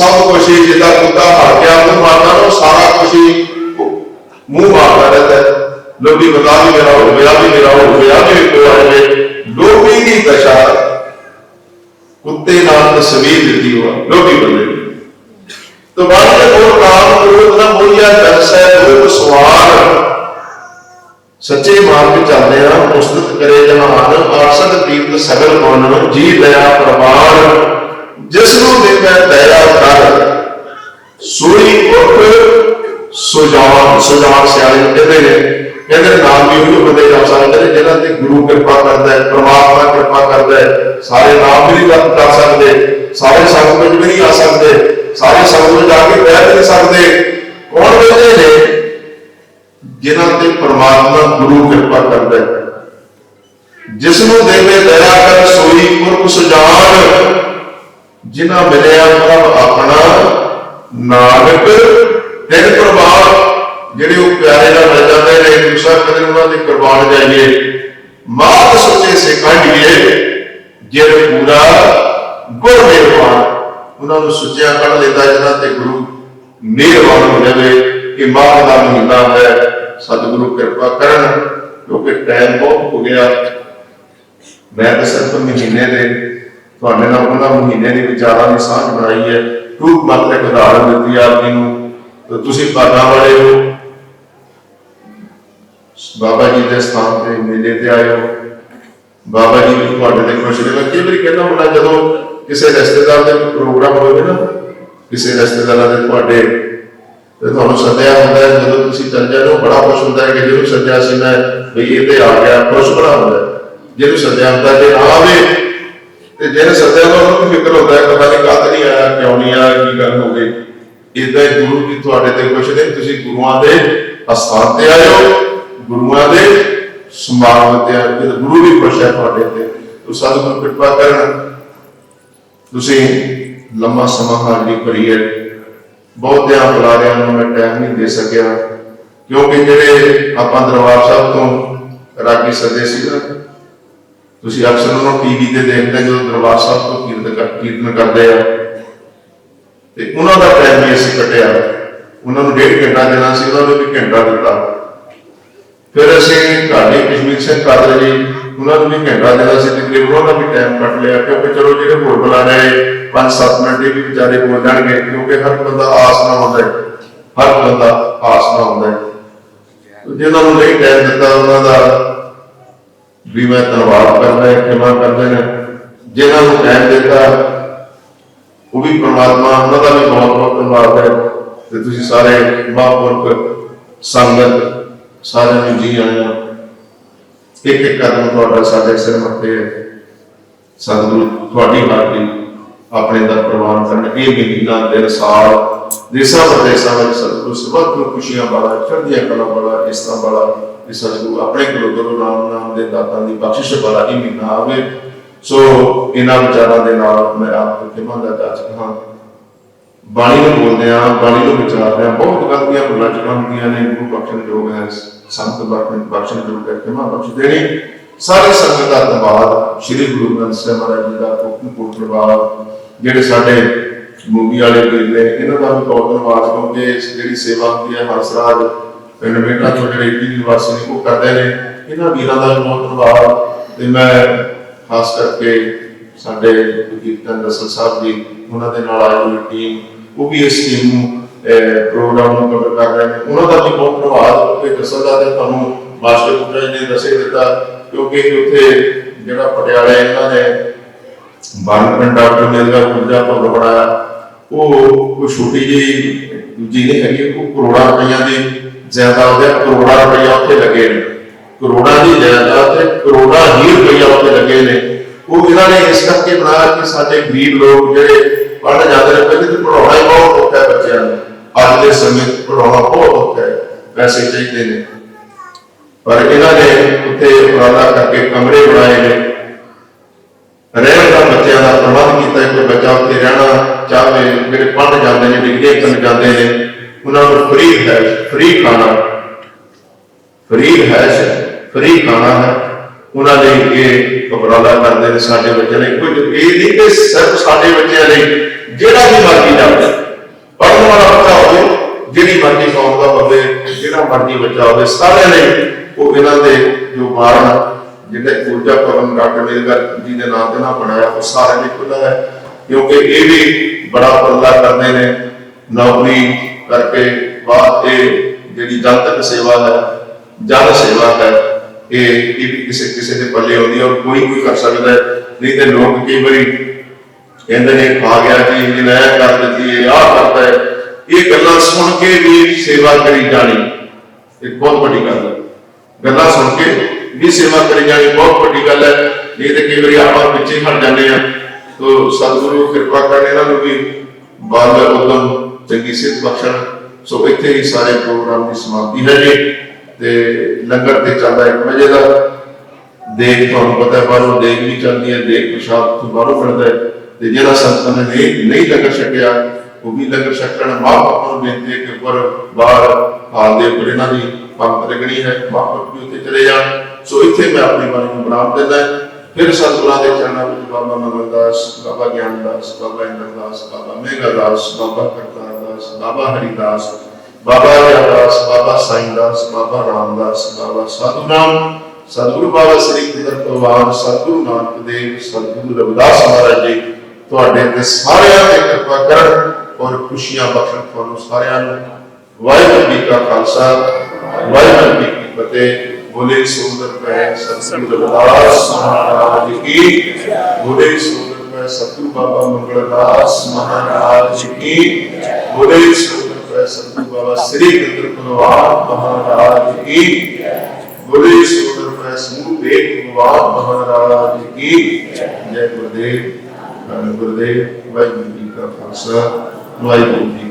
ਸਭ ਕੁਝ ਹੀ ਜਿੱਦਾਂ ਕੁੱਤਾ ਹਰ ਗਿਆ, ਉਹਨੂੰ ਮਾਰਦਾ ਨਾ ਉਹ ਸਾਰਾ ਕੁਝ ਹੀ ਮੂੰਹ ਮਾਰਦਾ ਰਹਿੰਦਾ ਹੈ। ਲੋਭੀ ਬਤਾ ਵੀ ਮੇਰਾ ਹੋ ਗਿਆ, ਵੀ ਮੇਰਾ ਹੋ ਗਿਆ, ਵੀ ਕੋਈ ਹੈ ਲੋਭੀ ਦੀ ਦਸ਼ਾ ਕੁੱਤੇ ਨਾਲ ਤਸਵੀਰ ਦਿੱਤੀ ਹੋਆ ਲੋਭੀ ਬੰਦੇ ਤੋਂ ਬਾਅਦ ਦੇ ਹੋਰ ਕਾਮ ਕ੍ਰੋਧ ਦਾ ਮੋਹਿਆ ਦਰਸ ਹੈ, ਉਹ ਸਵਾਰ ਸੱਚੇ ਮਾਰਗ ਚੱਲਦੇ ਆ ਉਸਤਤ ਕਰੇ ਜਹਾਨ ਆਸਤ ਤੀਰਤ ਸਗਲ ਮਾਨਣ ਜੀ ਦਇਆ ਪ੍ਰਵਾਨ ਜਿਸ ਨੂੰ ਦੇਵੈ ਦਇਆ ਕਰ, ਸੋਈ ਉੱਠ, ਸੁਜਾਨ ਸੁਜਾਨ ਸਿਆਣੇ ਕਹਿੰਦੇ ਨੇ, ਕਹਿੰਦੇ ਨਾਮ ਵੀ ਉਹ ਬੰਦੇ ਜਾ ਸਕਦੇ ਨੇ, ਜਿਹਨਾਂ ਤੇ ਗੁਰੂ ਕਿਰਪਾ ਕਰਦਾ ਹੈ, ਪ੍ਰਮਾਤਮਾ ਕਿਰਪਾ ਕਰਦਾ ਹੈ, ਸਾਰੇ ਨਾਮ ਵੀ ਨਹੀਂ ਕਰ ਸਕਦੇ, ਸਾਰੇ ਸੰਗ ਵਿੱਚ ਵੀ ਨਹੀਂ ਆ ਸਕਦੇ, ਸਾਰੇ ਸੰਗ ਵਿੱਚ ਜਾ ਕੇ ਬਹਿ ਵੀ ਨਹੀਂ ਸਕਦੇ। ਕੌਣ ਬੈਠੇ ਨੇ ਜਿਨ੍ਹਾਂ ਤੇ ਪ੍ਰਮਾਤਮਾ ਗੁਰੂ ਕਿਰਪਾ ਕਰਦਾ ਹੈ। ਜਿਸ ਨੂੰ ਦੇਵੇ ਦਇਆ ਕਰ, ਸੋਈ ਪੁਰਖ ਸੁਜਾਨ ਜਿਨ੍ਹਾਂ ਮਿਲਿਆ ਪ੍ਰਭ ਆਪਣਾ ਨਾਨਕ ਤਿਨ ਪ੍ਰਭਾਵ ਜਿਹੜੇ ਉਹ ਪਿਆਰੇ ਨਾਲ ਮਿਲ ਜਾਂਦੇ ਨੇ, ਦੂਸਰਾ ਕਦੇ ਉਹਨਾਂ ਦੇ ਕੁਰਬਾਨ ਜਾਈਏ। ਮਾਤ ਸੱਚੇ ਸਿਖਾਈਏ ਜਿਹੜੇ ਪੂਰਾ ਗੁਰ ਮਿਹਰਬਾਨ ਉਹਨਾਂ ਨੂੰ ਸੁੱਚਿਆ ਕੱਢ ਲੈਂਦਾ ਜਿਹਨਾਂ ਤੇ ਗੁਰੂ ਮਿਹਰਬਾਨ ਹੋ ਜਾਵੇ। ਕਿ ਮਾਹ ਦਾ ਮਹੀਨਾ ਹੈ, ਸਤਿਗੁਰੂ ਕਿਰਪਾ ਕਰਨ, ਕਿਉਂਕਿ ਟਾਈਮ ਬਹੁਤ ਹੋ ਗਿਆ। ਮੈਂ ਤਾਂ ਸਿਰਫ ਮਹੀਨੇ ਦੇ ਤੁਹਾਡੇ ਨਾਲ ਉਹਨਾਂ ਮਹੀਨੇ ਦੇ ਵਿਚਾਰਾਂ ਦੀ ਸਾਂਝ ਬਣਾਈ ਹੈ। ਟੂਕ ਮਤ ਇੱਕ ਉਦਾਹਰਨ ਦਿੱਤੀ ਆਪ ਜੀ ਨੂੰ। ਤੇ ਤੁਸੀਂ ਭਾਗਾਂ ਵਾਲੇ ਹੋ। ਬਾਬਾ ਜੀ ਦੇ ਸਥਾਨ ਤੇ ਮੇਲੇ ਤੇ ਆਏ ਹੋ। ਬਾਬਾ ਜੀ ਵੀ ਤੁਹਾਡੇ ਤੇ ਖੁਸ਼ ਨੇ ਕਈ ਵਾਰੀ ਕਹਿੰਦਾ ਹੁੰਦਾ ਜਦੋਂ ਕਿਸੇ ਰਿਸ਼ਤੇਦਾਰ ਦੇ ਪ੍ਰੋਗਰਾਮ ਹੋਵੇ ਨਾ, ਕਿਸੇ ਰਿਸ਼ਤੇਦਾਰਾਂ ਦੇ ਤੁਹਾਡੇ, ਤੇ ਤੁਹਾਨੂੰ ਸੱਦਿਆ ਹੁੰਦਾ ਜਦੋਂ ਤੁਸੀਂ ਚੱਲ ਜਾਂਦੇ ਹੋ, ਬੜਾ ਖੁਸ਼ ਹੁੰਦਾ ਹੈ ਕਿ ਜਿਹਨੂੰ ਸੱਦਿਆ ਸੀ ਮੈਂ ਵੀ ਇਹ ਤੇ ਆ ਗਿਆ, ਖੁਸ਼ ਬੜਾ ਹੁੰਦਾ ਜਿਹਨੂੰ ਸੱਦਿਆ ਹੁੰਦਾ, ਜੇ ਆਵੇ ਤੇ ਜਿਹਨੇ ਸੱਦਿਆ ਤਾਂ ਉਹਨੂੰ ਵੀ ਫਿਕਰ ਹੁੰਦਾ ਹੈ ਪਤਾ ਨਹੀਂ ਕਾਹਤੇ ਨਹੀਂ ਆਇਆ, ਕਿਉਂ ਨਹੀਂ ਆਇਆ, ਕੀ ਗੱਲ ਹੋ ਗਈ। ਇਦਾਂ ਹੀ ਗੁਰੂ ਵੀ ਤੁਹਾਡੇ ਤੇ ਖੁਸ਼ ਤੁਸੀਂ ਗੁਰੂਆਂ ਦੇ ਅਸਥਾਨ ਤੇ ਆਏ ਗੁਰੂਆਂ ਦੇ ਸਮਾਗਮ ਤੇ ਆਏ ਤੇ ਗੁਰੂ ਵੀ ਖੁਸ਼ ਤੁਹਾਡੇ ਤੇ, ਤੋ ਸਤਿਗੁਰੂ ਕਿਰਪਾ ਕਰਨ ਤੁਸੀਂ ਲੰਮਾ ਸਮਾਂ ਹਾਜ਼ਰੀ ਭਰੀ ਹੈ। ਬੁਲਾ ਰਿਹਾ ਨੂੰ ਮੈਂ ਟਾਈਮ ਨਹੀਂ ਦੇ ਸਕਿਆ। ਕਿਉਂਕਿ ਜਿਹੜੇ ਆਪਾਂ ਦਰਬਾਰ ਸਾਹਿਬ ਤੋਂ ਰਾਗੀ ਸੱਦੇ ਸੀ ਨਾ ਤੁਸੀਂ ਅਕਸਰ ਉਹਨੂੰ ਟੀਵੀ ਤੇ ਦੇਖਦੇ ਜਦੋਂ ਦਰਬਾਰ ਸਾਹਿਬ ਤੋਂ ਕੀਰਤਨ ਕੀਰਤਨ ਕਰਦੇ ਆ। ਤੇ ਉਹਨਾਂ ਦਾ ਟਾਈਮ ਵੀ ਅਸੀਂ ਕੱਟਿਆ। ਉਹਨਾਂ ਨੂੰ ਡੇਢ ਘੰਟਾ ਦੇਣਾ ਸੀ, ਉਹਨਾਂ ਨੂੰ ਵੀ ਘੰਟਾ ਦਿੱਤਾ। ਫਿਰ ਅਸੀਂ ਘਾੜੀ ਕਸ਼ਮੀਰ ਸਿੰਘ ਕਾਦਰ ਜੀ, ਉਹਨਾਂ ਨੂੰ ਵੀ ਘੰਟਾ ਦੇਣਾ ਸੀ ਤਕਰੀਬਨ ਉਹਨਾਂ ਦਾ ਵੀ ਟਾਈਮ ਕੱਟ ਲਿਆ, ਕਿਉਂਕਿ ਚਲੋ ਜਿਹੜੇ ਹੋਰ ਬੁਲਾ ਰਹੇ 5-7 ਮਿੰਟ ਇਹ ਵੀ ਵਿਚਾਰੇ ਬੋਲ ਜਾਣਗੇ, ਕਿਉਂਕਿ ਹਰ ਬੰਦਾ ਆਸ ਨਾ ਹੁੰਦਾ ਹਰ ਬੰਦਾ ਆਸ ਨਾ ਹੁੰਦਾ ਜਿਹਨਾਂ ਨੂੰ ਨਹੀਂ ਟਾਈਮ ਦਿੱਤਾ, ਉਹਨਾਂ ਦਾ ਵੀ ਮੈਂ ਧੰਨਵਾਦ ਕਰਦਾ ਹਾਂ ਖਿਮਾ ਕਰਦੇ ਨੇ। ਜਿਨ੍ਹਾਂ ਨੂੰ ਟਾਈਮ ਦਿੱਤਾ, ਉਹ ਵੀ ਪ੍ਰਮਾਤਮਾ, ਉਹਨਾਂ ਦਾ ਵੀ ਬਹੁਤ ਬਹੁਤ ਧੰਨਵਾਦ ਹੈ। ਤੇ ਤੁਸੀਂ ਸਾਰੇ ਮਹਾਂਪੁਰਖ, ਸੰਗਤ, ਸਾਰਿਆਂ ਨੂੰ ਜੀ ਆਇਆਂ ਇੱਕ ਇੱਕ ਕਦਮ ਤੁਹਾਡਾ ਸਾਡੇ ਸਿਰ ਮੱਥੇ ਹੈ। ਸਤਿਗੁਰੂ, ਤੁਹਾਡੀ ਬਾਣੀ ਆਪਣੇ ਦਾ ਪ੍ਰਵਾਨ ਕਰਨ। ਇਹ ਮਹੀਨਾ, ਦਿਨ, ਸਾਲ ਦੇਸਾਂ ਪ੍ਰਦੇਸਾਂ ਵਿੱਚ ਸਤਿਗੁਰੂ ਸਬਤ ਨੂੰ ਖੁਸ਼ੀਆਂ ਵਾਲਾ, ਚੜ੍ਹਦੀਆਂ ਕਲਾ ਵਾਲਾ, ਇਸ ਤਰ੍ਹਾਂ ਵਾਲਾ ਇਹ ਸਤਿਗੁਰੂ ਆਪਣੇ ਕੋਲੋਂ ਗੁਰੂ ਨਾਮ ਨਾਮ ਦੇ ਦਾਤਾਂ ਦੀ ਬਖਸ਼ਿਸ਼ ਵਾਲਾ ਇਹ ਮਹੀਨਾ ਆਵੇ। ਸੋ ਇਹਨਾਂ ਵਿਚਾਰਾਂ ਦੇ ਨਾਲ ਮੈਂ ਆਪ ਨੂੰ ਖਿਮਾ ਦਾ ਜਾਚਕ ਹਾਂ। ਬਾਣੀ ਨੂੰ ਬੋਲਦੇ ਆ ਬਾਣੀ ਨੂੰ ਵਿਚਾਰਦੇ ਆ ਬਹੁਤ ਗਲਤੀਆਂ ਭੁੱਲਾਂ ਹੁੰਦੀਆਂ ਨੇ, ਗੁਰੂ ਬਖਸ਼ਣ ਯੋਗ ਹੈ, ਸੰਤ ਬਖਸ਼ਣ ਬਖਸ਼ਣ ਯੋਗ ਹੈ ਖਿਮਾ ਬਖਸ਼ ਦੇਣੀ ਸਾਰੇ ਸੰਗਤ ਦਾ ਧੰਨਵਾਦ। ਸ੍ਰੀ ਗੁਰੂ ਗ੍ਰੰਥ ਸਾਹਿਬ ਮਹਾਰਾਜ ਜੀ ਦਾ ਕੋਟਨ ਕੋਟ ਪ੍ਰਭਾਵ, ਜਿਹੜੇ ਸਾਡੇ ਮੂਵੀ ਵਾਲੇ ਵੀਰ ਨੇ, ਇਹਨਾਂ ਦਾ ਵੀ ਬਹੁਤ ਧੰਨਵਾਦ, ਕਿਉਂਕਿ ਜਿਹੜੀ ਸੇਵਾ ਹੁੰਦੀ ਹੈ ਹੰਸਰਾਜ ਪਿੰਡ ਮੇਟਾ ਤੋਂ ਜਿਹੜੇ ਈਟੀ ਨਿਵਾਸੀ ਨੇ, ਉਹ ਕਰਦੇ ਨੇ। ਇਹਨਾਂ ਵੀਰਾਂ ਦਾ ਬਹੁਤ ਧੰਨਵਾਦ ਤੇ ਮੈਂ ਖਾਸ ਕਰਕੇ ਸਾਡੇ ਕੀਰਤਨ ਰਸਲ ਸਾਹਿਬ ਜੀ, ਉਹਨਾਂ ਦੇ ਨਾਲ ਆਈ ਹੋਈ ਟੀਮ ਉਹ ਵੀ ਇਸ ਟੀਮ ਨੂੰ ਪ੍ਰੋਗਰਾਮ ਨੂੰ ਕਵਰ ਕਰ ਰਹੇ ਨੇ। ਉਹਨਾਂ ਦਾ ਵੀ ਬਹੁਤ ਧੰਨਵਾਦ, ਕਿਉਂਕਿ ਰਸਲ ਦਾ ਤੇ ਤੁਹਾਨੂੰ ਮਾਸਟਰ ਪੁੱਤਰ ਜੀ ਨੇ ਦੱਸੇ ਦਿੱਤਾ, ਕਿਉਂਕਿ ਉੱਥੇ ਜਿਹੜਾ ਪਟਿਆਲੇ ਇਹਨਾਂ ਨੇ ਬਾਨਪਨ ਡਾਕਟਰ ਮੇਲਗਾ ਗੁਰਜਾ ਭਵਨ ਬਣਾਇਆ। ਉਹ ਕੋਈ ਛੋਟੀ ਜਿਹੀ ਦੂਜੀ ਨਹੀਂ ਹੈਗੀ, ਉਹ ਕਰੋੜਾਂ ਰੁਪਈਆ ਦੀ ਜਾਇਦਾਦ ਹੈ ਕਰੋੜਾਂ ਰੁਪਈਆ ਉੱਥੇ ਲੱਗੇ ਨੇ। ਕਰੋੜਾਂ ਦੀ ਜਾਇਦਾਦ ਤੇ ਕਰੋੜਾਂ ਹੀ ਰੁਪਈਆ ਉੱਥੇ ਲੱਗੇ ਨੇ। ਉਹ ਇਹਨਾਂ ਨੇ ਇਸ ਕਰਕੇ ਬਣਾਇਆ ਕਿ ਸਾਡੇ ਗਰੀਬ ਲੋਕ ਜਿਹੜੇ ਪੜ੍ਹਨ ਜਾਂਦੇ ਨੇ, ਪਹਿਲੇ ਤਾਂ ਪੜਾਉਣਾ ਹੀ ਬਹੁਤ ਔਖਾ ਹੈ ਬੱਚਿਆਂ ਨੂੰ। ਅੱਜ ਦੇ ਸਮੇਂ 'ਚ ਪੜਾਉਣਾ ਬਹੁਤ ਔਖਾ ਹੈ, ਪੈਸੇ ਚਾਹੀਦੇ ਨੇ। ਪਰ ਇਹਨਾਂ ਨੇ ਉੱਥੇ ਉਪਰਾਲਾ ਕਰਕੇ ਕਮਰੇ ਬਣਾਏ ਨੇ ਰਹਿਣ ਦਾ ਬੱਚਿਆਂ ਦਾ ਪ੍ਰਬੰਧ ਕੀਤਾ ਹੈ ਕੋਈ ਬੱਚਾ ਉੱਥੇ ਰਹਿਣਾ ਜਿਹੜੇ ਪੜ੍ਹਨ ਜਾਂਦੇ ਨੇ, ਡਿਗਰੀਆਂ ਕਰਨ ਜਾਂਦੇ ਨੇ, ਉਹਨਾਂ ਨੂੰ ਫ੍ਰੀ ਹੈ ਫ੍ਰੀ ਖਾਣਾ। ਫ੍ਰੀ ਹੈ ਫ੍ਰੀ ਖਾਣਾ ਹੈ। ਉਹਨਾਂ ਲਈ ਇਹ ਉਪਰਾਲਾ ਕਰਦੇ ਨੇ ਸਾਡੇ ਬੱਚਿਆਂ ਲਈ। ਕੁਝ ਇਹ ਨਹੀਂ ਕਿ ਸਿਰਫ ਸਾਡੇ ਬੱਚਿਆਂ ਲਈ, ਜਿਹੜਾ ਵੀ ਮਰਜ਼ੀ ਜਾਵੇ। ਪੜ੍ਹਨ ਵਾਲਾ ਬੱਚਾ ਹੋਵੇ, ਜਿਹੜੀ ਮਰਜ਼ੀ ਕੌਮ ਦਾ ਹੋਵੇ ਜਿਹੜਾ ਮਰਜ਼ੀ ਬੱਚਾ ਹੋਵੇ, ਸਾਰਿਆਂ ਲਈ ਉਹ ਇਹਨਾਂ ਦੇ ਜੋ ਬਾਰਨ ਜਿਹੜੇ ਊਰਜਾ ਭਵਨ ਡਾਕਟਰ ਮੇਰਗਰ ਜੀ ਦੇ ਨਾਮ ਤੇ ਨਾ ਬਣਾਇਆ, ਉਹ ਸਾਰਿਆਂ ਲਈ ਖੁੱਲ੍ਹਾ ਹੈ। ਕਿਉਂਕਿ ਇਹ ਵੀ ਬੜਾ ਉਪਰਾਲਾ ਕਰਦੇ ਨੇ। ਨੌਕਰੀ ਕਰਕੇ ਬਾਅਦ ਇਹ ਜਿਹੜੀ ਜਨਤਕ ਸੇਵਾ ਹੈ, ਜਨ ਸੇਵਾ ਹੈ, ਇਹ ਇਹ ਵੀ ਕਿਸੇ ਕਿਸੇ ਦੇ ਪੱਲੇ ਆਉਂਦੀ ਹੈ ਔਰ ਕੋਈ ਕੋਈ ਕਰ ਸਕਦਾ ਹੈ। ਨਹੀਂ ਤੇ ਲੋਕ ਕਈ ਵਾਰੀ ਕਹਿੰਦੇ ਨੇ, ਖਾ ਗਿਆ ਜੀ ਇਹਨੇ ਇਹ ਕਰ ਦਿੱਤੀ, ਇਹ ਆਹ ਕਰਦਾ ਹੈ। ਇਹ ਗੱਲਾਂ ਸੁਣ ਕੇ ਵੀ ਸੇਵਾ ਕਰੀ ਜਾਣੀ ਇੱਕ ਬਹੁਤ ਵੱਡੀ ਗੱਲ ਹੈ। ਗੱਲਾਂ ਸੁਣ ਕੇ ਵੀ ਸੇਵਾ ਕਰੀ ਜਾਣੀ ਬਹੁਤ ਵੱਡੀ ਗੱਲ ਹੈ। ਨਹੀਂ ਤੇ ਕਈ ਵਾਰੀ ਆਪਾਂ ਪਿੱਛੇ ਹਟ ਜਾਂਦੇ ਆ ਤੋ ਸਤਿਗੁਰੂ ਕਿਰਪਾ ਕਰਨ ਇਹਨਾਂ ਨੂੰ ਵੀ ਬਾਲ ਉਦਮ, ਚੰਗੀ ਸਿਹਤ ਬਖਸ਼ਣ। ਸੋ ਇੱਥੇ ਹੀ ਸਾਰੇ ਪ੍ਰੋਗਰਾਮ ਦੀ ਸਮਾਪਤੀ ਹੈ ਜੀ। ਤੇ ਲੰਗਰ ਤੇ ਚੱਲਦਾ 1 ਵਜੇ ਦਾ। ਦੇਖ ਤੁਹਾਨੂੰ ਪਤਾ ਬਾਹਰੋਂ ਦੇਖ ਵੀ ਚੱਲਦੀ ਹੈ ਦੇਖ ਪ੍ਰਸ਼ਾਦ ਤੋਂ ਬਾਹਰੋਂ ਮਿਲਦਾ ਹੈ। ਤੇ ਜਿਹੜਾ ਸੰਤਾਂ ਨੇ ਨਹੀਂ ਲੰਗਰ ਛਕਿਆ, ਉਹ ਵੀ ਲੰਗਰ ਛਕਣ। ਮਹਾਂਪੁਰਖ ਨੂੰ ਬੇਨਤੀ ਹੈ ਕਿ ਉੱਪਰ ਬਾਹਰ ਹਾਲ ਦੇ ਉੱਪਰ ਇਹਨਾਂ ਦੀ ਪੰਕਤ ਲੱਗਣੀ ਹੈ। ਮਹਾਂਪੁਰਖ ਵੀ ਉੱਥੇ ਚਲੇ ਜਾਣ। ਸੋ ਇੱਥੇ ਮੈਂ ਆਪਣੀ ਬਾਣੀ ਨੂੰ ਬਰਾਮ ਦਿੰਦਾ ਫਿਰ ਸਤਿਗੁਰਾਂ ਦੇ ਚਰਨਾਂ ਵਿੱਚ ਬਾਬਾ ਮਗਨਦਾਸ ਬਾਬਾ ਗਿਆਨਦਾਸ ਬਾਬਾ ਇੰਦਰਦਾਸ ਬਾਬਾ ਮੇਘਾਦਾਸ ਬਾਬਾ ਕਰਤਾਰਦਾਸ ਬਾਬਾ ਹਰੀਦਾਸ ਬਾਬਾ ਰਾਮਦਾਸ ਬਾਬਾ ਸਾਈਂਦਾਸ ਬਾਬਾ ਰਾਮਦਾਸ ਬਾਬਾ ਸਾਧੂ ਨਾਮ, ਸਤਿਗੁਰੂ ਬਾਬਾ ਸ੍ਰੀ ਕਿਦਰ ਪਰਵਾਨ, ਸਤਿਗੁਰੂ ਨਾਨਕ ਦੇਵ, ਸਤਿਗੁਰੂ ਰਵਿਦਾਸ ਮਹਾਰਾਜ ਜੀ, ਤੁਹਾਡੇ ਤੇ ਸਾਰਿਆਂ ਤੇ ਕਿਰਪਾ ਕਰਨ ਔਰ ਖੁਸ਼ੀਆਂ ਬਖਸ਼ਣ ਤੁਹਾਨੂੰ ਸਾਰਿਆਂ ਨੂੰ। ਵਾਹਿਗੁਰੂ ਜੀ ਕਾ ਖਾਲਸਾ, ਵਾਹਿਗੁਰੂ ਜੀ ਕੀ ਫਤਿਹ। ਬੋਲੇ ਸੁੰਦਰ ਪੈ ਸਤਿਗੁਰੂ ਰਵਿਦਾਸ ਮਹਾਰਾਜ ਕੀ ਬੋਲੇ ਸੁੰਦਰ ਪੈ ਸਤਿਗੁਰੂ ਬਾਬਾ ਮੰਗਲਦਾਸ ਮਹਾਰਾਜ ਕੀ ਬੋਲੇ ਸੁੰਦਰ ਪੈ ਸਤਿਗੁਰੂ ਬਾਬਾ ਸ੍ਰੀ ਕਿਦਰ ਪਰਵਾਨ ਮਹਾਰਾਜ ਕੀ ਬੋਲੇ ਸੁੰਦਰ ਪੈ ਸਮੂਹ ਦੇਖ ਭਗਵਾਨ ਮਹਾਰਾਜ ਕੀ ਜੈ ਗੁਰਦੇਵ ਗੁਰਦੇਵ ਵਾਹਿਗੁਰੂ ਜੀ ਕਾ ਖਾਲਸਾ ਵਾਹਿਗੁਰੂ ਜੀ